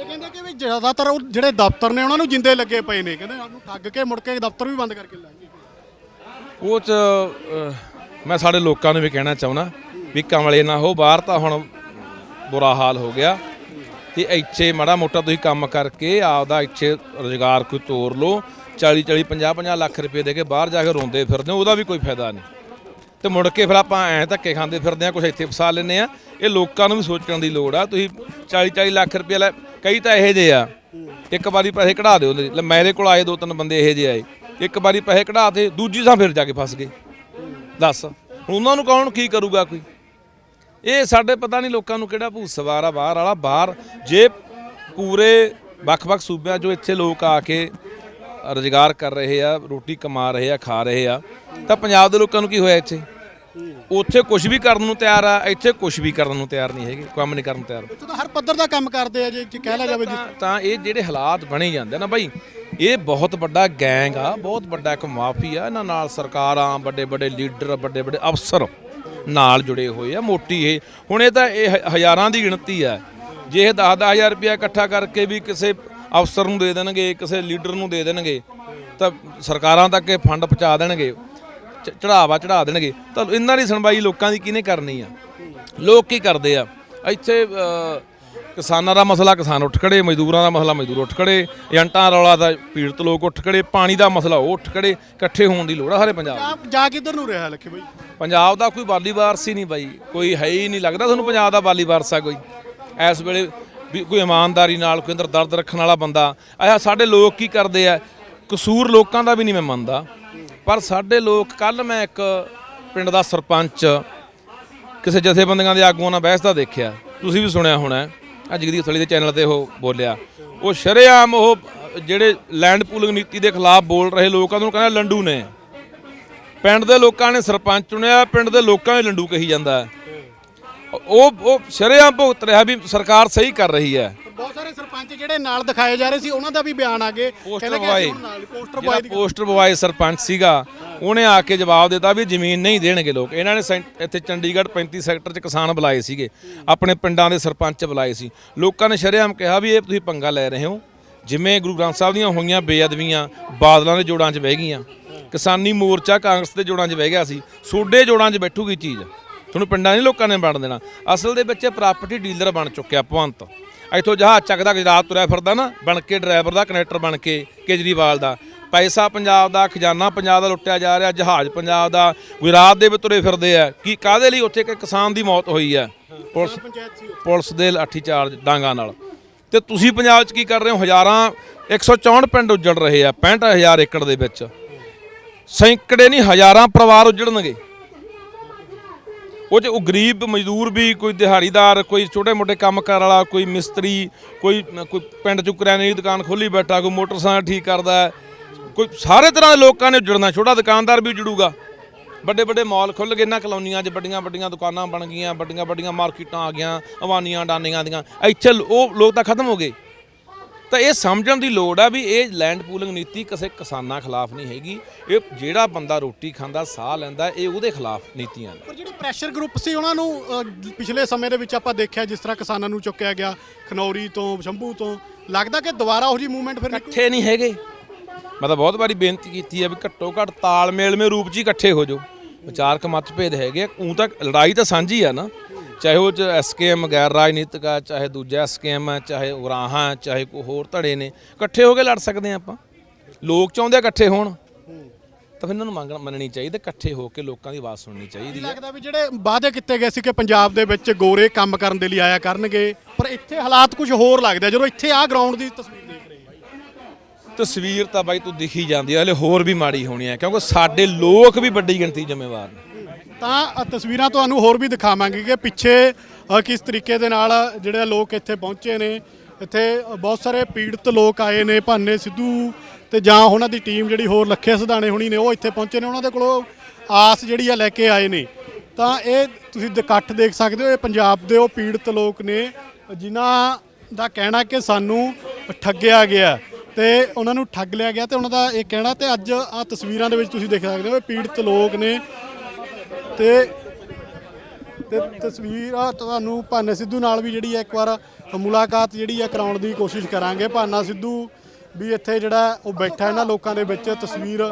ਇਹ ਕਹਿੰਦੇ ਕਿ ਵੀ ਜ਼ਿਆਦਾਤਰ ਉਹ ਜਿਹੜੇ ਦਫ਼ਤਰ ਨੇ ਉਹਨਾਂ ਨੂੰ ਜਿੰਦੇ ਲੱਗੇ ਪਏ ਨੇ। ਕਹਿੰਦੇ ਸਾਨੂੰ ਠੱਗ ਕੇ ਮੁੜ ਕੇ ਦਫ਼ਤਰ ਵੀ ਬੰਦ ਕਰਕੇ ਲੈ ਗਏ। ਉਹ ਚ ਅਹ, ਮੈਂ ਸਾਡੇ ਲੋਕਾਂ ਨੂੰ ਵੀ ਕਹਿਣਾ ਚਾਹੁੰਦਾ ਵੀ ਕਮਲੇ ਨਾ ਹੋ ਬਾਹਰ ਤਾਂ ਹੁਣ ਬੁਰਾ ਹਾਲ ਹੋ ਗਿਆ। ਤੇ ਇੱਥੇ ਮਾੜਾ ਮੋਟਾ ਤੁਸੀਂ ਕੰਮ ਕਰਕੇ ਆਪਦਾ ਇੱਥੇ ਰੁਜ਼ਗਾਰ ਕੋਈ ਤੋਰ ਲਓ 40 40 50 50 ਲੱਖ ਰੁਪਏ ਦੇ ਕੇ ਬਾਹਰ ਜਾ ਕੇ ਰੋਂਦੇ ਫਿਰਦੇ ਹੋ, ਉਹਦਾ ਵੀ ਕੋਈ ਫਾਇਦਾ ਨਹੀਂ। ਤੇ ਮੁੜ ਕੇ ਫਿਰ ਆਪਾਂ ਐਂ ਧੱਕੇ ਖਾਂਦੇ ਫਿਰਦੇ ਆ ਕੁਝ ਇੱਥੇ ਫਸਾ ਲੈਂਦੇ ਆ ਇਹ ਲੋਕਾਂ ਨੂੰ ਵੀ ਸੋਚਣ ਦੀ ਲੋੜ ਆ, ਤੁਸੀਂ 40 40 ਲੱਖ ਰੁਪਏ ਲੈ ਕਈ ਤਾਂ ਇਹੋ ਜਿਹੇ ਆ। ਇੱਕ ਵਾਰੀ ਪੈਸੇ ਕਢਾ ਦਿਓ, ਲੈ, ਮੇਰੇ ਕੋਲ ਆਏ ਦੋ ਤਿੰਨ ਬੰਦੇ ਇਹੋ ਜਿਹੇ ਆਏ। ਇੱਕ ਵਾਰੀ ਪੈਸੇ ਕਢਾ ਤੇ ਦੂਜੀ ਥਾਂ ਫਿਰ ਜਾ ਕੇ ਫਸ ਗਏ। ਦੱਸ, ਹੁਣ ਉਹਨਾਂ ਨੂੰ ਕੌਣ ਕੀ ਕਰੂਗਾ ਕੋਈ? ਇਹ ਸਾਡੇ ਪਤਾ ਨਹੀਂ ਲੋਕਾਂ ਨੂੰ ਕਿਹੜਾ ਭੂਤ ਸਵਾਰ ਆ ਬਾਹਰ ਵਾਲਾ ਬਾਹਰ। ਜੇ ਪੂਰੇ ਵੱਖ-ਵੱਖ ਸੂਬਿਆਂ 'ਚੋਂ ਇੱਥੇ ਲੋਕ ਆ ਕੇ ਰੁਜ਼ਗਾਰ ਕਰ ਰਹੇ ਆ ਰੋਟੀ ਕਮਾ ਰਹੇ ਆ ਖਾ ਰਹੇ ਆ ਤਾਂ ਪੰਜਾਬ ਦੇ ਲੋਕਾਂ ਨੂੰ ਕੀ ਹੋਇਆ ਇੱਥੇ? ਉੱਥੇ ਕੁਝ ਵੀ ਕਰਨ ਨੂੰ ਤਿਆਰ ਆ ਇੱਥੇ ਕੁਝ ਵੀ ਕਰਨ ਨੂੰ ਤਿਆਰ ਨਹੀਂ ਹੈਗੇ ਕੰਮ ਨਹੀਂ ਕਰਨ ਨੂੰ ਤਿਆਰ। ਇੱਥੇ ਤਾਂ ਹਰ ਪੱਧਰ ਦਾ ਕੰਮ ਕਰਦੇ ਆ ਜੇ ਕਹਿ ਲਿਆ ਜਾਵੇ ਤਾਂ- ਇਹ ਜਿਹੜੇ ਹਾਲਾਤ ਬਣੇ ਜਾਂਦੇ ਨਾ ਬਾਈ ਇਹ ਬਹੁਤ ਵੱਡਾ ਗੈਂਗ ਆ ਬਹੁਤ ਵੱਡਾ ਇੱਕ ਮਾਫੀਆ ਇਹਨਾਂ ਨਾਲ ਸਰਕਾਰਾਂ ਵੱਡੇ ਵੱਡੇ ਲੀਡਰ ਵੱਡੇ ਵੱਡੇ ਅਫਸਰ। ਨਾਲ ਜੁੜੇ ਹੋਏ ਆ, ਮੋਟੀ ਇਹ। ਹੁਣ ਇਹ ਤਾਂ ਇਹ ਹ- ਹਜ਼ਾਰਾਂ ਦੀ ਗਿਣਤੀ ਆ। ਜੇ ਇਹ 10-10000 ਰੁਪਇਆ ਇਕੱਠਾ ਕਰਕੇ ਵੀ ਕਿਸੇ ਅਫਸਰ ਨੂੰ ਦੇ ਦੇਣਗੇ, ਕਿਸੇ ਲੀਡਰ ਨੂੰ ਦੇ ਦੇਣਗੇ, ਤਾਂ ਸਰਕਾਰਾਂ ਤੱਕ ਇਹ ਫੰਡ ਪਹੁੰਚਾ ਦੇਣਗੇ, ਚ- ਚੜਾਵਾ ਚੜਾ ਦੇਣਗੇ। ਤਾਂ ਇਹਨਾਂ ਦੀ ਸੁਣਵਾਈ ਲੋਕਾਂ ਦੀ ਕਿਹਨੇ ਕਰਨੀ ਆ? ਲੋਕ ਕੀ ਕਰਦੇ ਆ? ਇੱਥੇ ਕਿਸਾਨਾਂ ਦਾ ਮਸਲਾ ਕਿਸਾਨ ਉੱਠ ਖੜੇ ਮਜ਼ਦੂਰਾਂ ਦਾ ਮਸਲਾ ਮਜ਼ਦੂਰ ਉੱਠ ਖੜੇ ਏਜੰਟਾਂ ਰੌਲਾ ਦਾ ਪੀੜਤ ਲੋਕ ਉੱਠ ਖੜੇ ਪਾਣੀ ਦਾ ਮਸਲਾ ਉਹ ਉੱਠ ਖੜੇ ਇਕੱਠੇ ਹੋਣ ਦੀ ਲੋੜ ਆ ਸਾਰੇ ਪੰਜਾਬ। ਆਪ ਜਾ ਕਿੱਧਰ ਨੂੰ ਰਿਹਾ ਲੱਖੇ ਬਾਈ? ਪੰਜਾਬ ਦਾ ਕੋਈ ਵਾਲੀ ਵਾਰਸ ਹੀ ਨਹੀਂ ਬਾਈ ਕੋਈ ਹੈ ਹੀ ਨਹੀਂ ਲੱਗਦਾ ਤੁਹਾਨੂੰ ਪੰਜਾਬ ਦਾ ਵਾਲੀ ਵਾਰਸ ਆ ਕੋਈ। ਇਸ ਵੇਲੇ ਵੀ ਕੋਈ ਇਮਾਨਦਾਰੀ ਨਾਲ ਕੋਈ ਅੰਦਰ ਦਰਦ ਰੱਖਣ ਵਾਲਾ ਬੰਦਾ ਆਹ ਸਾਡੇ ਲੋਕ ਕੀ ਕਰਦੇ ਆ? ਕਸੂਰ ਲੋਕਾਂ ਦਾ ਵੀ ਨਹੀਂ ਮੈਂ ਮੰਨਦਾ ਪਰ ਸਾਡੇ ਲੋਕ ਕੱਲ ਮੈਂ ਇੱਕ ਪਿੰਡ ਦਾ ਸਰਪੰਚ ਕਿਸੇ ਜਥੇਬੰਦੀਆਂ ਦੇ ਆਗੂਆਂ ਨਾਲ ਬਹਿਸਦਾ ਦੇਖਿਆ ਤੁਸੀਂ ਵੀ ਸੁਣਿਆ ਹੋਣਾ ਅੱਜ ਜਗਦੀਪ ਥਲੀ ਦੇ ਚੈਨਲ ਤੇ ਉਹ ਬੋਲਿਆ। ਉਹ ਸ਼ਰੇਆਮ ਉਹ, ਜਿਹੜੇ ਲੈਂਡ ਪੂਲਿੰਗ ਨੀਤੀ ਦੇ ਖਿਲਾਫ ਬੋਲ ਰਹੇ ਲੋਕਾਂ ਨੂੰ ਕਹਿੰਦਾ ਲੰਡੂ ਨੇ। ਪਿੰਡ ਦੇ ਲੋਕਾਂ ਨੇ ਸਰਪੰਚ ਚੁਣਿਆ, ਪਿੰਡ ਦੇ ਲੋਕਾਂ ਨੇ ਲੰਡੂ ਕਹੀ ਜਾਂਦਾ। ਉਹ ਉਹ ਸ਼ਰੇਆਮ ਭੁਗਤ ਰਿਹਾ ਵੀ ਸਰਕਾਰ ਸਹੀ ਕਰ ਰਹੀ ਹੈ। ਬਹੁਤ ਸਾਰੇ ਸਰਪੰਚ ਜਿਹੜੇ ਨਾਲ ਦਿਖਾਏ ਜਾ ਰਹੇ ਸੀ ਉਹਨਾਂ ਦਾ ਵੀ ਬਿਆਨ ਆ ਗਏ। ਪੋਸਟਰ ਨਾਲ ਪੋਸਟਰ ਜਿਹੜਾ ਬਵਾਏ ਦੀ ਪੋਸਟਰ ਬਵਾਏ ਸਰਪੰਚ ਸੀਗਾ ਉਹਨੇ ਆ ਕੇ ਜਵਾਬ ਦਿੱਤਾ ਵੀ ਜ਼ਮੀਨ ਨਹੀਂ ਦੇਣਗੇ ਲੋਕ। ਇਹਨਾਂ ਨੇ ਸੈਂ- ਇੱਥੇ ਚੰਡੀਗੜ੍ਹ 35 ਸੈਕਟਰ 'ਚ ਕਿਸਾਨ ਬੁਲਾਏ ਸੀਗੇ। ਆਪਣੇ ਪਿੰਡਾਂ ਦੇ ਸਰਪੰਚ ਬੁਲਾਏ ਸੀ। ਲੋਕਾਂ ਨੇ ਸ਼ਰੇਆਮ ਕਿਹਾ ਵੀ ਇਹ ਤੁਸੀਂ ਪੰਗਾ ਲੈ ਰਹੇ ਹੋ। ਜਿਵੇਂ ਗੁਰੂ ਗ੍ਰੰਥ ਸਾਹਿਬ ਦੀਆਂ ਹੋਈਆਂ ਬੇਅਦਬੀਆਂ ਬਾਦਲਾਂ ਦੇ ਜੋੜਾਂ 'ਚ ਬਹਿ ਗਈਆਂ। ਕਿਸਾਨੀ ਮੋਰਚਾ ਕਾਂਗਰਸ ਦੇ ਜੋੜਾਂ 'ਚ ਬਹਿ ਗਿਆ ਸੀ। ਸੋਡੇ ਜੋੜਾਂ 'ਚ ਬੈਠੂਗੀ ਚੀਜ਼। ਤੁਹਾਨੂੰ ਪਿੰਡਾਂ ਨਹੀਂ ਲੋਕਾਂ ਨੇ ਵੰਡ ਦੇਣਾ। ਅਸਲ ਦੇ ਵਿੱਚ ਪ੍ਰਾਪਰਟੀ ਡੀਲਰ ਬਣ ਚੁੱਕਿਆ ਭਵੰਤ। ਇੱਥੋਂ ਜਹਾਜ਼ ਚੱਕਦਾ ਗੁਜਰਾਤ ਤੁਰਿਆ ਫਿਰਦਾ ਨਾ ਬਣ ਕੇ ਡਰਾਈਵਰ ਦਾ ਕਨੈਕਟਰ ਬਣ ਕੇ ਕੇਜਰੀਵਾਲ ਦਾ। ਪੈਸਾ ਪੰਜਾਬ ਦਾ ਖਜ਼ਾਨਾ ਪੰਜਾਬ ਦਾ ਲੁੱਟਿਆ ਜਾ ਰਿਹਾ ਜਹਾਜ਼ ਪੰਜਾਬ ਦਾ ਗੁਜਰਾਤ ਦੇ ਵਿੱਚ ਤੁਰੇ ਫਿਰਦੇ ਆ। ਕੀ ਕਾਦੇ ਲਈ ਉੱਥੇ ਇੱਕ ਕਿਸਾਨ ਦੀ ਮੌਤ ਹੋਈ ਹੈ ਪੁਲਿਸ ਪੁਲਿਸ ਦੇ ਲਾਠੀ ਚਾਰਜ ਡਾਂਗਾ ਨਾਲ। ਤੇ ਤੁਸੀਂ ਪੰਜਾਬ 'ਚ ਕੀ ਕਰ ਰਹੇ ਹੋ? ਹਜ਼ਾਰਾਂ 164 ਪਿੰਡ ਉੱਜੜ ਰਹੇ ਆ 65000 ਏਕੜ ਦੇ ਵਿੱਚ। ਸੈਂਕੜੇ ਨਹੀਂ ਹਜ਼ਾਰਾਂ ਪਰਿਵਾਰ ਉੱਜੜਨਗੇ। ਉਹ 'ਚ ਉਹ ਗਰੀਬ ਮਜ਼ਦੂਰ ਵੀ ਕੋਈ ਦਿਹਾੜੀਦਾਰ, ਕੋਈ ਛੋਟੇ ਮੋਟੇ ਕੰਮ ਕਰਨ ਵਾਲਾ, ਕੋਈ ਮਿਸਤਰੀ, ਕੋਈ ਕੋਈ ਪਿੰਡ 'ਚ ਕਰਿਆਨੇ ਦੀ ਦੁਕਾਨ ਖੋਲੀ ਬੈਠਾ, ਕੋਈ ਮੋਟਰਸਾਈਕਲ ਠੀਕ ਕਰਦਾ ਕੋਈ ਸਾਰੇ ਤਰ੍ਹਾਂ ਦੇ ਲੋਕਾਂ ਨੇ ਜੁੜਨਾ, ਛੋਟਾ ਦੁਕਾਨਦਾਰ ਵੀ ਜੁੜੂਗਾ। ਵੱਡੇ ਵੱਡੇ ਮਾਲ ਖੁੱਲ ਗਏ, ਇਹਨਾਂ ਕਲੋਨੀਆਂ 'ਚ ਵੱਡੀਆਂ ਵੱਡੀਆਂ ਦੁਕਾਨਾਂ ਬਣ ਗਈਆਂ, ਵੱਡੀਆਂ ਵੱਡੀਆਂ ਮਾਰਕੀਟਾਂ ਆ ਗਈਆਂ, ਅਵਾਨੀਆਂ, ਡਾਨੀਆਂ ਦੀਆਂ, ਇੱਥੇ ਉਹ ਲੋਕ ਤਾਂ ਖਤਮ ਹੋ ਗਏ। ਤਾਂ ਇਹ ਸਮਝਣ ਦੀ ਲੋੜ ਆ ਵੀ ਇਹ ਲੈਂਡ ਪੂਲਿੰਗ ਨੀਤੀ ਕਿਸੇ ਕਿਸਾਨਾਂ ਖਿਲਾਫ ਨਹੀਂ ਹੈਗੀ। ਇਹ ਜਿਹੜਾ ਬੰਦਾ ਰੋਟੀ ਖਾਂਦਾ ਸਾਹ ਲੈਂਦਾ ਇਹ ਉਹਦੇ ਖਿਲਾਫ ਨੀਤੀਆਂ ਨੇ। ਪਰ ਜਿਹੜੇ ਪ੍ਰੈਸ਼ਰ ਗਰੁੱਪ ਸੀ ਉਹਨਾਂ ਨੂੰ ਅ, ਪਿਛਲੇ ਸਮੇਂ ਦੇ ਵਿੱਚ ਆਪਾਂ ਦੇਖਿਆ ਜਿਸ ਤਰ੍ਹਾਂ ਕਿਸਾਨਾਂ ਨੂੰ ਚੁੱਕਿਆ ਗਿਆ ਖਨੌਰੀ ਤੋਂ ਸ਼ੰਭੂ ਤੋਂ। ਲੱਗਦਾ ਕਿ ਦੁਬਾਰਾ ਉਹ ਜੀ ਮੂਵਮੈਂਟ ਫਿਰ ਨਿਕਲੂ? ਇਕੱਠੇ ਨਹੀਂ ਹੈਗੇ। ਮੈਂ ਤਾਂ ਬਹੁਤ ਵਾਰੀ ਬੇਨਤੀ ਕੀਤੀ ਹੈ ਵੀ ਘੱਟੋ ਘੱਟ ਤਾਲਮੇਲ ਮੇ ਰੂਪ 'ਚ ਹੀ ਇਕੱਠੇ ਹੋ ਜਾਓ। ਵਿਚਾਰਕ ਮਤਭੇਦ ਹੈਗੇ ਉਂ ਤਾਂ ਲੜਾਈ ਤਾਂ ਸਾਂਝੀ ਆ ਨਾ। ਚਾਹੇ ਉਹ ਚ ਐਸਕੇਐਮ ਗੈਰ ਰਾਜਨੀਤਿਕ ਆ ਚਾਹੇ ਦੂਜਾ ਐਸਕੇਐਮ ਹੈ ਚਾਹੇ ਉਗਰਾਹਾਂ ਚਾਹੇ ਕੋਈ ਹੋਰ ਧੜੇ ਨੇ ਇਕੱਠੇ ਹੋ ਕੇ ਲੜ ਸਕਦੇ ਆ ਆਪਾਂ। ਲੋਕ ਚਾਹੁੰਦੇ ਆ ਇਕੱਠੇ ਹੋਣ। ਤਾਂ ਫਿਰ ਇਹਨਾਂ ਨੂੰ ਮੰਗਣਾ ਮੰਨਣੀ ਚਾਹੀਦੀ ਇਕੱਠੇ ਹੋ ਕੇ ਲੋਕਾਂ ਦੀ ਆਵਾਜ਼ ਸੁਣਨੀ ਚਾਹੀਦੀ ਹੈ। ਲੱਗਦਾ ਵੀ ਜਿਹੜੇ ਵਾਅਦੇ ਕੀਤੇ ਗਏ ਸੀ ਕਿ ਪੰਜਾਬ ਦੇ ਵਿੱਚ ਗੋਰੇ ਕੰਮ ਕਰਨ ਦੇ ਲਈ ਆਇਆ ਕਰਨਗੇ ਪਰ ਇੱਥੇ ਹਾਲਾਤ ਕੁਝ ਹੋਰ ਲੱਗਦੇ ਆ ਜਦੋਂ ਇੱਥੇ ਆਹ ਗਰਾਊਂਡ ਦੀ ਤਸਵੀਰ ਦੇਖ ਰਹੇ ਹਾਂ। ਤਸਵੀਰ ਤਾਂ ਬਾਈ ਤੂੰ ਦਿਖੀ ਜਾਂਦੀ ਹੈ ਹਲੇ ਹੋਰ ਵੀ ਮਾੜੀ ਹੋਣੀ ਹੈ ਕਿਉਂਕਿ ਸਾਡੇ ਲੋਕ ਵੀ ਵੱਡੀ ਗਿਣਤੀ ਜ਼ਿੰਮੇਵਾਰ ਨੇ। ਤਾਂ ਅ, ਤਸਵੀਰਾਂ ਤੁਹਾਨੂੰ ਹੋਰ ਵੀ ਦਿਖਾਵਾਂਗੇ ਕਿ ਪਿੱਛੇ ਅ, ਕਿਸ ਤਰੀਕੇ ਦੇ ਨਾਲ ਜਿਹੜੇ ਲੋਕ ਇੱਥੇ ਪਹੁੰਚੇ ਨੇ। ਇੱਥੇ ਅ, ਬਹੁਤ ਸਾਰੇ ਪੀੜਤ ਲੋਕ ਆਏ ਨੇ ਭਾਨੇ ਸਿੱਧੂ ਤੇ ਜਾਂ ਉਹਨਾਂ ਦੀ ਟੀਮ ਜਿਹੜੀ ਹੋਰ ਲੱਖੇ ਸਦਾਣੇ ਹੋਣੀ ਨੇ ਉਹ ਇੱਥੇ ਪਹੁੰਚੇ ਨੇ। ਉਹਨਾਂ ਦੇ ਕੋਲੋਂ ਆਸ ਜਿਹੜੀ ਆ ਲੈ ਕੇ ਆਏ ਨੇ। ਤਾਂ ਇਹ ਤੁਸੀਂ ਦ- ਇਕੱਠ ਦੇਖ ਸਕਦੇ ਹੋ ਇਹ ਪੰਜਾਬ ਦੇ ਉਹ ਪੀੜਤ ਲੋਕ ਨੇ ਜਿਨ੍ਹਾਂ ਦਾ ਕਹਿਣਾ ਕਿ ਸਾਨੂੰ ਠੱਗਿਆ ਗਿਆ ਤੇ ਉਹਨਾਂ ਨੂੰ ਠੱਗ ਲਿਆ ਗਿਆ ਤੇ ਉਹਨਾਂ ਦਾ ਇਹ ਕਹਿਣਾ ਤੇ ਅੱਜ ਆ ਤਸਵੀਰਾਂ ਦੇ ਵਿੱਚ ਤੁਸੀਂ ਦੇਖ ਸਕਦੇ ਹੋ ਇਹ ਪੀੜਤ ਲੋਕ ਨੇ। ਤੇ ਤੇ ਤਸਵੀਰ ਆ ਤੁਹਾਨੂੰ ਭਾਨਾ ਸਿੱਧੂ ਨਾਲ ਵੀ ਜਿਹੜੀ ਹੈ ਇੱਕ ਵਾਰ ਮੁਲਾਕਾਤ ਜਿਹੜੀ ਹੈ ਕਰਾਉਣ ਦੀ ਕੋਸ਼ਿਸ਼ ਕਰਾਂਗੇ। ਭਾਨਾ ਸਿੱਧੂ ਵੀ ਇੱਥੇ ਜਿਹੜਾ ਉਹ ਬੈਠਾ ਇਹਨਾਂ ਲੋਕਾਂ ਦੇ ਵਿੱਚ ਤਸਵੀਰ ਆ,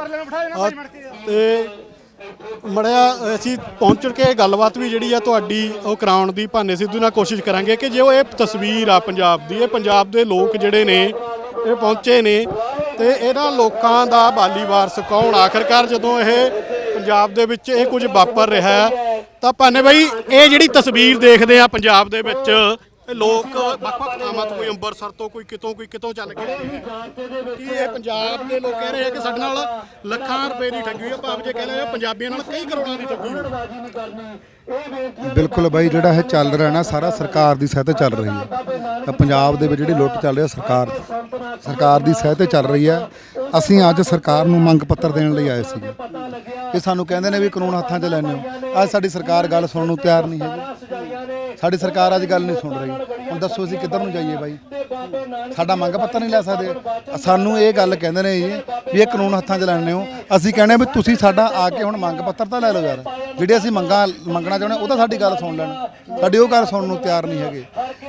ਤੇ ਮੜਿਆ ਅਸੀਂ ਪਹੁੰਚ ਕੇ ਗੱਲਬਾਤ ਵੀ ਜਿਹੜੀ ਆ ਤੁਹਾਡੀ ਉਹ ਕਰਾਉਣ ਦੀ ਭਾਨੇ ਸਿੱਧੂ ਨਾਲ ਕੋਸ਼ਿਸ਼ ਕਰਾਂਗੇ ਕਿ ਜੇ ਉਹ ਇਹ ਤਸਵੀਰ ਆ ਪੰਜਾਬ ਦੀ ਇਹ ਪੰਜਾਬ ਦੇ ਲੋਕ ਜਿਹੜੇ ਨੇ ਇਹ ਪਹੁੰਚੇ ਨੇ ਤੇ ਇਹਨਾਂ ਲੋਕਾਂ ਦਾ ਬਾਲੀ ਵਾਰਸ ਕੌਣ? ਆਖਰਕਾਰ ਜਦੋਂ ਇਹ ਪੰਜਾਬ ਦੇ ਵਿੱਚ ਇਹ ਕੁਝ ਵਾਪਰ ਰਿਹਾ ਹੈ। ਤਾਂ ਭਾਨੇ ਬਾਈ, ਇਹ ਜਿਹੜੀ ਤਸਵੀਰ ਦੇਖਦੇ ਆ ਪੰਜਾਬ ਦੇ ਵਿੱਚ ਇਹ ਲੋਕ ਵੱਖ-ਵੱਖ ਥਾਵਾਂ ਤੋਂ ਕੋਈ ਅੰਮ੍ਰਿਤਸਰ ਤੋਂ ਕੋਈ ਕਿਤੋਂ ਕੋਈ ਕਿਤੋਂ ਚੱਲ ਕੇ ਕੀ ਇਹ ਪੰਜਾਬ ਦੇ ਲੋਕ ਕਹਿ ਰਹੇ ਆ ਕਿ ਸਾਡੇ ਨਾਲ ਲੱਖਾਂ ਰੁਪਏ ਦੀ ਠੱਗੀ ਹੋਈ ਹੈ ਭਾਵ ਜੇ ਕਹਿ ਲਓ ਪੰਜਾਬੀਆਂ ਨਾਲ ਕਈ ਕਰੋੜਾਂ ਦੀ ਠੱਗੀ ਹੋਈ ਬਿਲਕੁਲ ਬਾਈ, ਜਿਹੜਾ ਇਹ ਚੱਲ ਰਿਹਾ ਨਾ, ਸਾਰਾ ਸਰਕਾਰ ਦੀ ਸਹਾਇਤਾ ਚੱਲ ਰਹੀ ਹੈ। ਤਾਂ ਪੰਜਾਬ ਦੇ ਵਿੱਚ ਜਿਹੜੀ ਲੁੱਟ ਚੱਲ ਰਹੀ ਹੈ ਸਰਕਾਰ ਸਰਕਾਰ ਦੀ ਸਹਾਇਤਾ ਚੱਲ ਰਹੀ ਹੈ ਅਸੀਂ ਅੱਜ ਸਰਕਾਰ ਨੂੰ ਮੰਗ ਪੱਤਰ ਦੇਣ ਲਈ ਆਏ ਸੀ ਇਹ ਸਾਨੂੰ ਕਹਿੰਦੇ ਨੇ ਵੀ ਕਾਨੂੰਨ ਹੱਥਾਂ 'ਚ ਲੈਣੇ ਹੋ। ਅੱਜ ਸਾਡੀ ਸਰਕਾਰ ਗੱਲ ਸੁਣਨ ਨੂੰ ਤਿਆਰ ਨਹੀਂ ਹੈ ਸਾਡੀ ਸਰਕਾਰ ਅੱਜ ਗੱਲ ਨਹੀਂ ਸੁਣ ਰਹੀ। ਹੁਣ ਦੱਸੋ ਅਸੀਂ ਕਿੱਧਰ ਨੂੰ ਜਾਈਏ ਬਾਈ? ਸਾਡਾ ਮੰਗ ਪੱਤਰ ਨਹੀਂ ਲੈ ਸਕਦੇ। ਸਾਨੂੰ ਇਹ ਗੱਲ ਕਹਿੰਦੇ ਨੇ ਜੀ ਵੀ ਇਹ ਕਾਨੂੰਨ ਹੱਥਾਂ 'ਚ ਲੈਣੇ ਹੋ। ਅਸੀਂ ਕਹਿੰਦੇ ਵੀ ਤੁਸੀਂ ਸਾਡਾ ਆ ਕੇ ਹੁਣ ਮੰਗ ਪੱਤਰ ਤਾਂ ਲੈ ਲਓ ਯਾਰ। ਜਿਹੜੇ ਅਸੀਂ ਮੰਗਾਂ, ਮੰਗਣਾ ਚਾਹੁੰਦੇ ਉਹ ਤਾਂ ਸਾਡੀ ਗੱਲ ਸੁਣ ਲੈਣ। ਸਾਡੀ ਉਹ ਗੱਲ ਸੁਣਨ ਨੂੰ ਤਿਆਰ ਨਹੀਂ ਹੈਗੇ।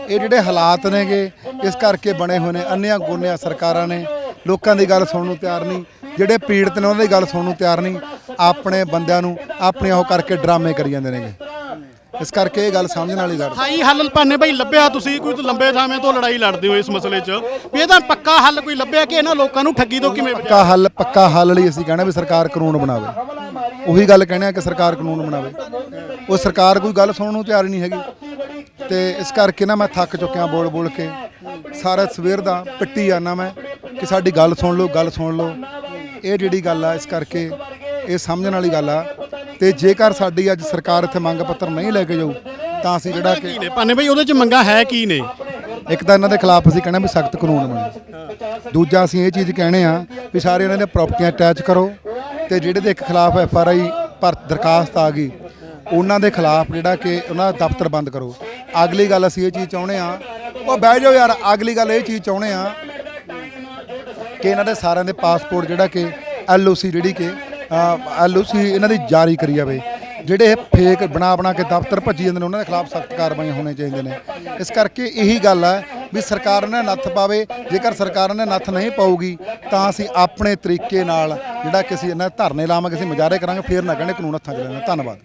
ਇਹ ਜਿਹੜੇ ਹਾਲਾਤ ਨੇਗੇ, ਇਸ ਕਰਕੇ ਬਣੇ ਹੋਏ ਨੇ ਅੰਨਿਆਂ ਗੋਨਿਆਂ ਸਰਕਾਰਾਂ ਨੇ। ਲੋਕਾਂ ਦੀ ਗੱਲ ਸੁਣਨ ਨੂੰ ਤਿਆਰ ਨਹੀਂ। ਜਿਹੜੇ ਪੀੜਤ ਨੇ, ਉਹਨਾਂ ਦੀ ਗੱਲ ਸੁਣਨ ਨੂੰ ਤਿਆਰ ਨਹੀਂ। ਆਪਣੇ ਬੰਦਿਆਂ ਨੂੰ, ਆਪਣੇ ਉਹ ਕਰਕੇ ਡਰਾਮੇ ਕਰੀ ਜਾਂਦੇ ਨੇਗੇ। ਇਸ ਕਰਕੇ ਇਹ ਗੱਲ ਸਮਝਣ ਵਾਲੀ ਗੱਲ। ਥਾਈ ਹੱਲ ਭਾਨੇ ਭਾਈ ਲੱਭਿਆ ਤੁਸੀਂ ਕੋਈ ਲੰਬੇ ਸਮੇਂ ਤੋਂ ਲੜਾਈ ਲੜਦੇ ਹੋ ਇਸ ਮਸਲੇ 'ਚ। ਵੀ ਇਹਦਾ ਪੱਕਾ ਹੱਲ ਕੋਈ ਲੱਭਿਆ ਕਿ ਇਹਨਾਂ ਲੋਕਾਂ ਨੂੰ ਠੱਗੀ ਤੋਂ ਕਿਵੇਂ ਪੱਕਾ ਹੱਲ ਪੱਕਾ ਹੱਲ ਲਈ ਅਸੀਂ ਕਹਿਣਾ ਵੀ ਸਰਕਾਰ ਕਾਨੂੰਨ ਬਣਾਵੇ। ਉਹੀ ਗੱਲ ਕਹਿਣਾ ਆ ਕਿ ਸਰਕਾਰ ਕਾਨੂੰਨ ਬਣਾਵੇ। ਉਹ ਸਰਕਾਰ ਕੋਈ ਗੱਲ ਸੁਣਨ ਨੂੰ ਤਿਆਰ ਹੀ ਨਹੀਂ ਹੈਗੀ। ਤੇ ਇਸ ਕਰਕੇ ਨਾ ਮੈਂ ਥੱਕ ਚੁੱਕਿਆ ਬੋਲ ਬੋਲ ਕੇ। ਸਾਰਾ ਸਵੇਰ ਦਾ ਪਿੱਟੀ ਜਾਣਾ ਮੈਂ ਕਿ ਸਾਡੀ ਗੱਲ ਸੁਣ ਲਓ ਗੱਲ ਸੁਣ ਲਓ। ਇਹ ਜਿਹੜੀ ਗੱਲ ਆ ਇਸ ਕਰਕੇ ਇਹ ਸਮਝਣ ਵਾਲੀ ਗੱਲ ਆ ਤੇ ਜੇਕਰ ਸਾਡੀ ਅੱਜ ਸਰਕਾਰ ਇੱਥੇ ਮੰਗ ਪੱਤਰ ਨਹੀਂ ਲੈ ਕੇ ਜਾਊ ਤਾਂ ਅਸੀਂ ਜਿਹੜਾ ਕਿ ਕੀ ਨੇ? ਭਾਨੇ ਭਾਈ ਉਹਦੇ 'ਚ ਮੰਗਾ ਹੈ ਕੀ ਨੇ? ਇੱਕ ਤਾਂ ਇਹਨਾਂ ਦੇ ਖਿਲਾਫ ਅਸੀਂ ਕਹਿਣਾ ਵੀ ਸਖਤ ਕਾਨੂੰਨ ਬਣੇ। ਦੂਜਾ ਅਸੀਂ ਇਹ ਚੀਜ਼ ਕਹਿਣੇ ਆ ਵੀ ਸਾਰੇ ਇਹਨਾਂ ਦੇ ਪ੍ਰਾਪਰਟੀਆਂ ਅਟੈਚ ਕਰੋ ਤੇ ਜਿਹੜੇ ਦੇ ਇੱਕ ਖਿਲਾਫ ਐਫ ਆਰ ਆਈ ਪਰ ਦਰਖਾਸਤ ਆ ਗਈ ਉਹਨਾਂ ਦੇ ਖਿਲਾਫ ਜਿਹੜਾ ਕਿ ਉਹਨਾਂ ਦਾ ਦਫ਼ਤਰ ਬੰਦ ਕਰੋ। ਅਗਲੀ ਗੱਲ ਅਸੀਂ ਇਹ ਚੀਜ਼ ਚਾਹੁੰਦੇ ਆ ਉਹ ਬਹਿ ਜਾਓ ਯਾਰ ਅਗਲੀ ਗੱਲ ਇਹ ਚੀਜ਼ ਚਾਹੁੰਦੇ ਆ ਕਿ ਇਹਨਾਂ ਦੇ ਸਾਰਿਆਂ ਦੇ ਪਾਸਪੋਰਟ ਜਿਹੜਾ ਕਿ ਐਲਓਸੀ ਜਿਹੜੀ ਕਿ ਐਲਓਸੀ ਇਹਨਾਂ ਦੀ ਜਾਰੀ ਕਰੀ ਜਾਵੇ। ਜਿਹੜੇ ਇਹ ਫੇਕ ਬਣਾ ਬਣਾ ਕੇ ਦਫ਼ਤਰ ਭੱਜੀ ਜਾਂਦੇ ਨੇ, ਉਹਨਾਂ ਦੇ ਖਿਲਾਫ ਸਖਤ ਕਾਰਵਾਈ ਹੋਣੀ ਚਾਹੀਦੀਆਂ ਨੇ। ਇਸ ਕਰਕੇ ਇਹੀ ਗੱਲ ਹੈ ਵੀ ਸਰਕਾਰ ਨੇ ਨੱਥ ਪਾਵੇ। ਜੇਕਰ ਸਰਕਾਰ ਨੇ ਨੱਥ ਨਹੀਂ ਪਾਊਗੀ, ਤਾਂ ਅਸੀਂ ਆਪਣੇ ਤਰੀਕੇ ਨਾਲ ਜਿਹੜਾ ਕਿ ਅਸੀਂ ਇਹਨਾਂ ਧਰਨੇ ਲਾਵਾਂਗੇ, ਅਸੀਂ ਮੁਜ਼ਾਹਰੇ ਕਰਾਂਗੇ, ਫੇਰ ਨਾ ਕਹਿੰਦੇ ਕਾਨੂੰਨ ਹੱਥਾਂ 'ਚ ਲੈਣਾ। ਧੰਨਵਾਦ।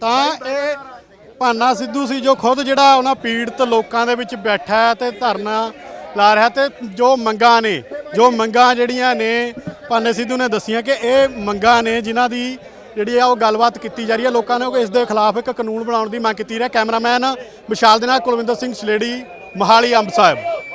ਤਾਂ ਇਹ ਭਾਨਾ ਸਿੱਧੂ ਸੀ ਜੋ ਖੁਦ ਜਿਹੜਾ ਉਹਨਾਂ ਪੀੜਤ ਲੋਕਾਂ ਦੇ ਵਿੱਚ ਬੈਠਾ ਹੈ ਤੇ ਧਰਨਾ ਲਾ ਰਿਹਾ ਤੇ ਜੋ ਮੰਗਾਂ ਨੇ ਜੋ ਮੰਗਾਂ ਜਿਹੜੀਆਂ ਨੇ, ਭਾਨੇ ਸਿੱਧੂ ਨੇ ਦੱਸੀਆਂ ਕਿ ਇਹ ਮੰਗਾਂ ਨੇ ਜਿਨ੍ਹਾਂ ਦੀ ਜਿਹੜੀ ਆ ਉਹ ਗੱਲਬਾਤ ਕੀਤੀ ਜਾ ਰਹੀ ਹੈ। ਲੋਕਾਂ ਨੇ ਇਸ ਦੇ ਖਿਲਾਫ ਇੱਕ ਕਾਨੂੰਨ ਬਣਾਉਣ ਦੀ ਮੰਗ ਕੀਤੀ ਰਹੀ ਹੈ। ਕੈਮਰਾਮੈਨ ਵਿਸ਼ਾਲ ਦੇ ਨਾਲ ਕੁਲਵਿੰਦਰ ਸਿੰਘ ਸਲੇੜੀ, ਮਹਾਲੀ ਅੰਬ ਸਾਹਿਬ।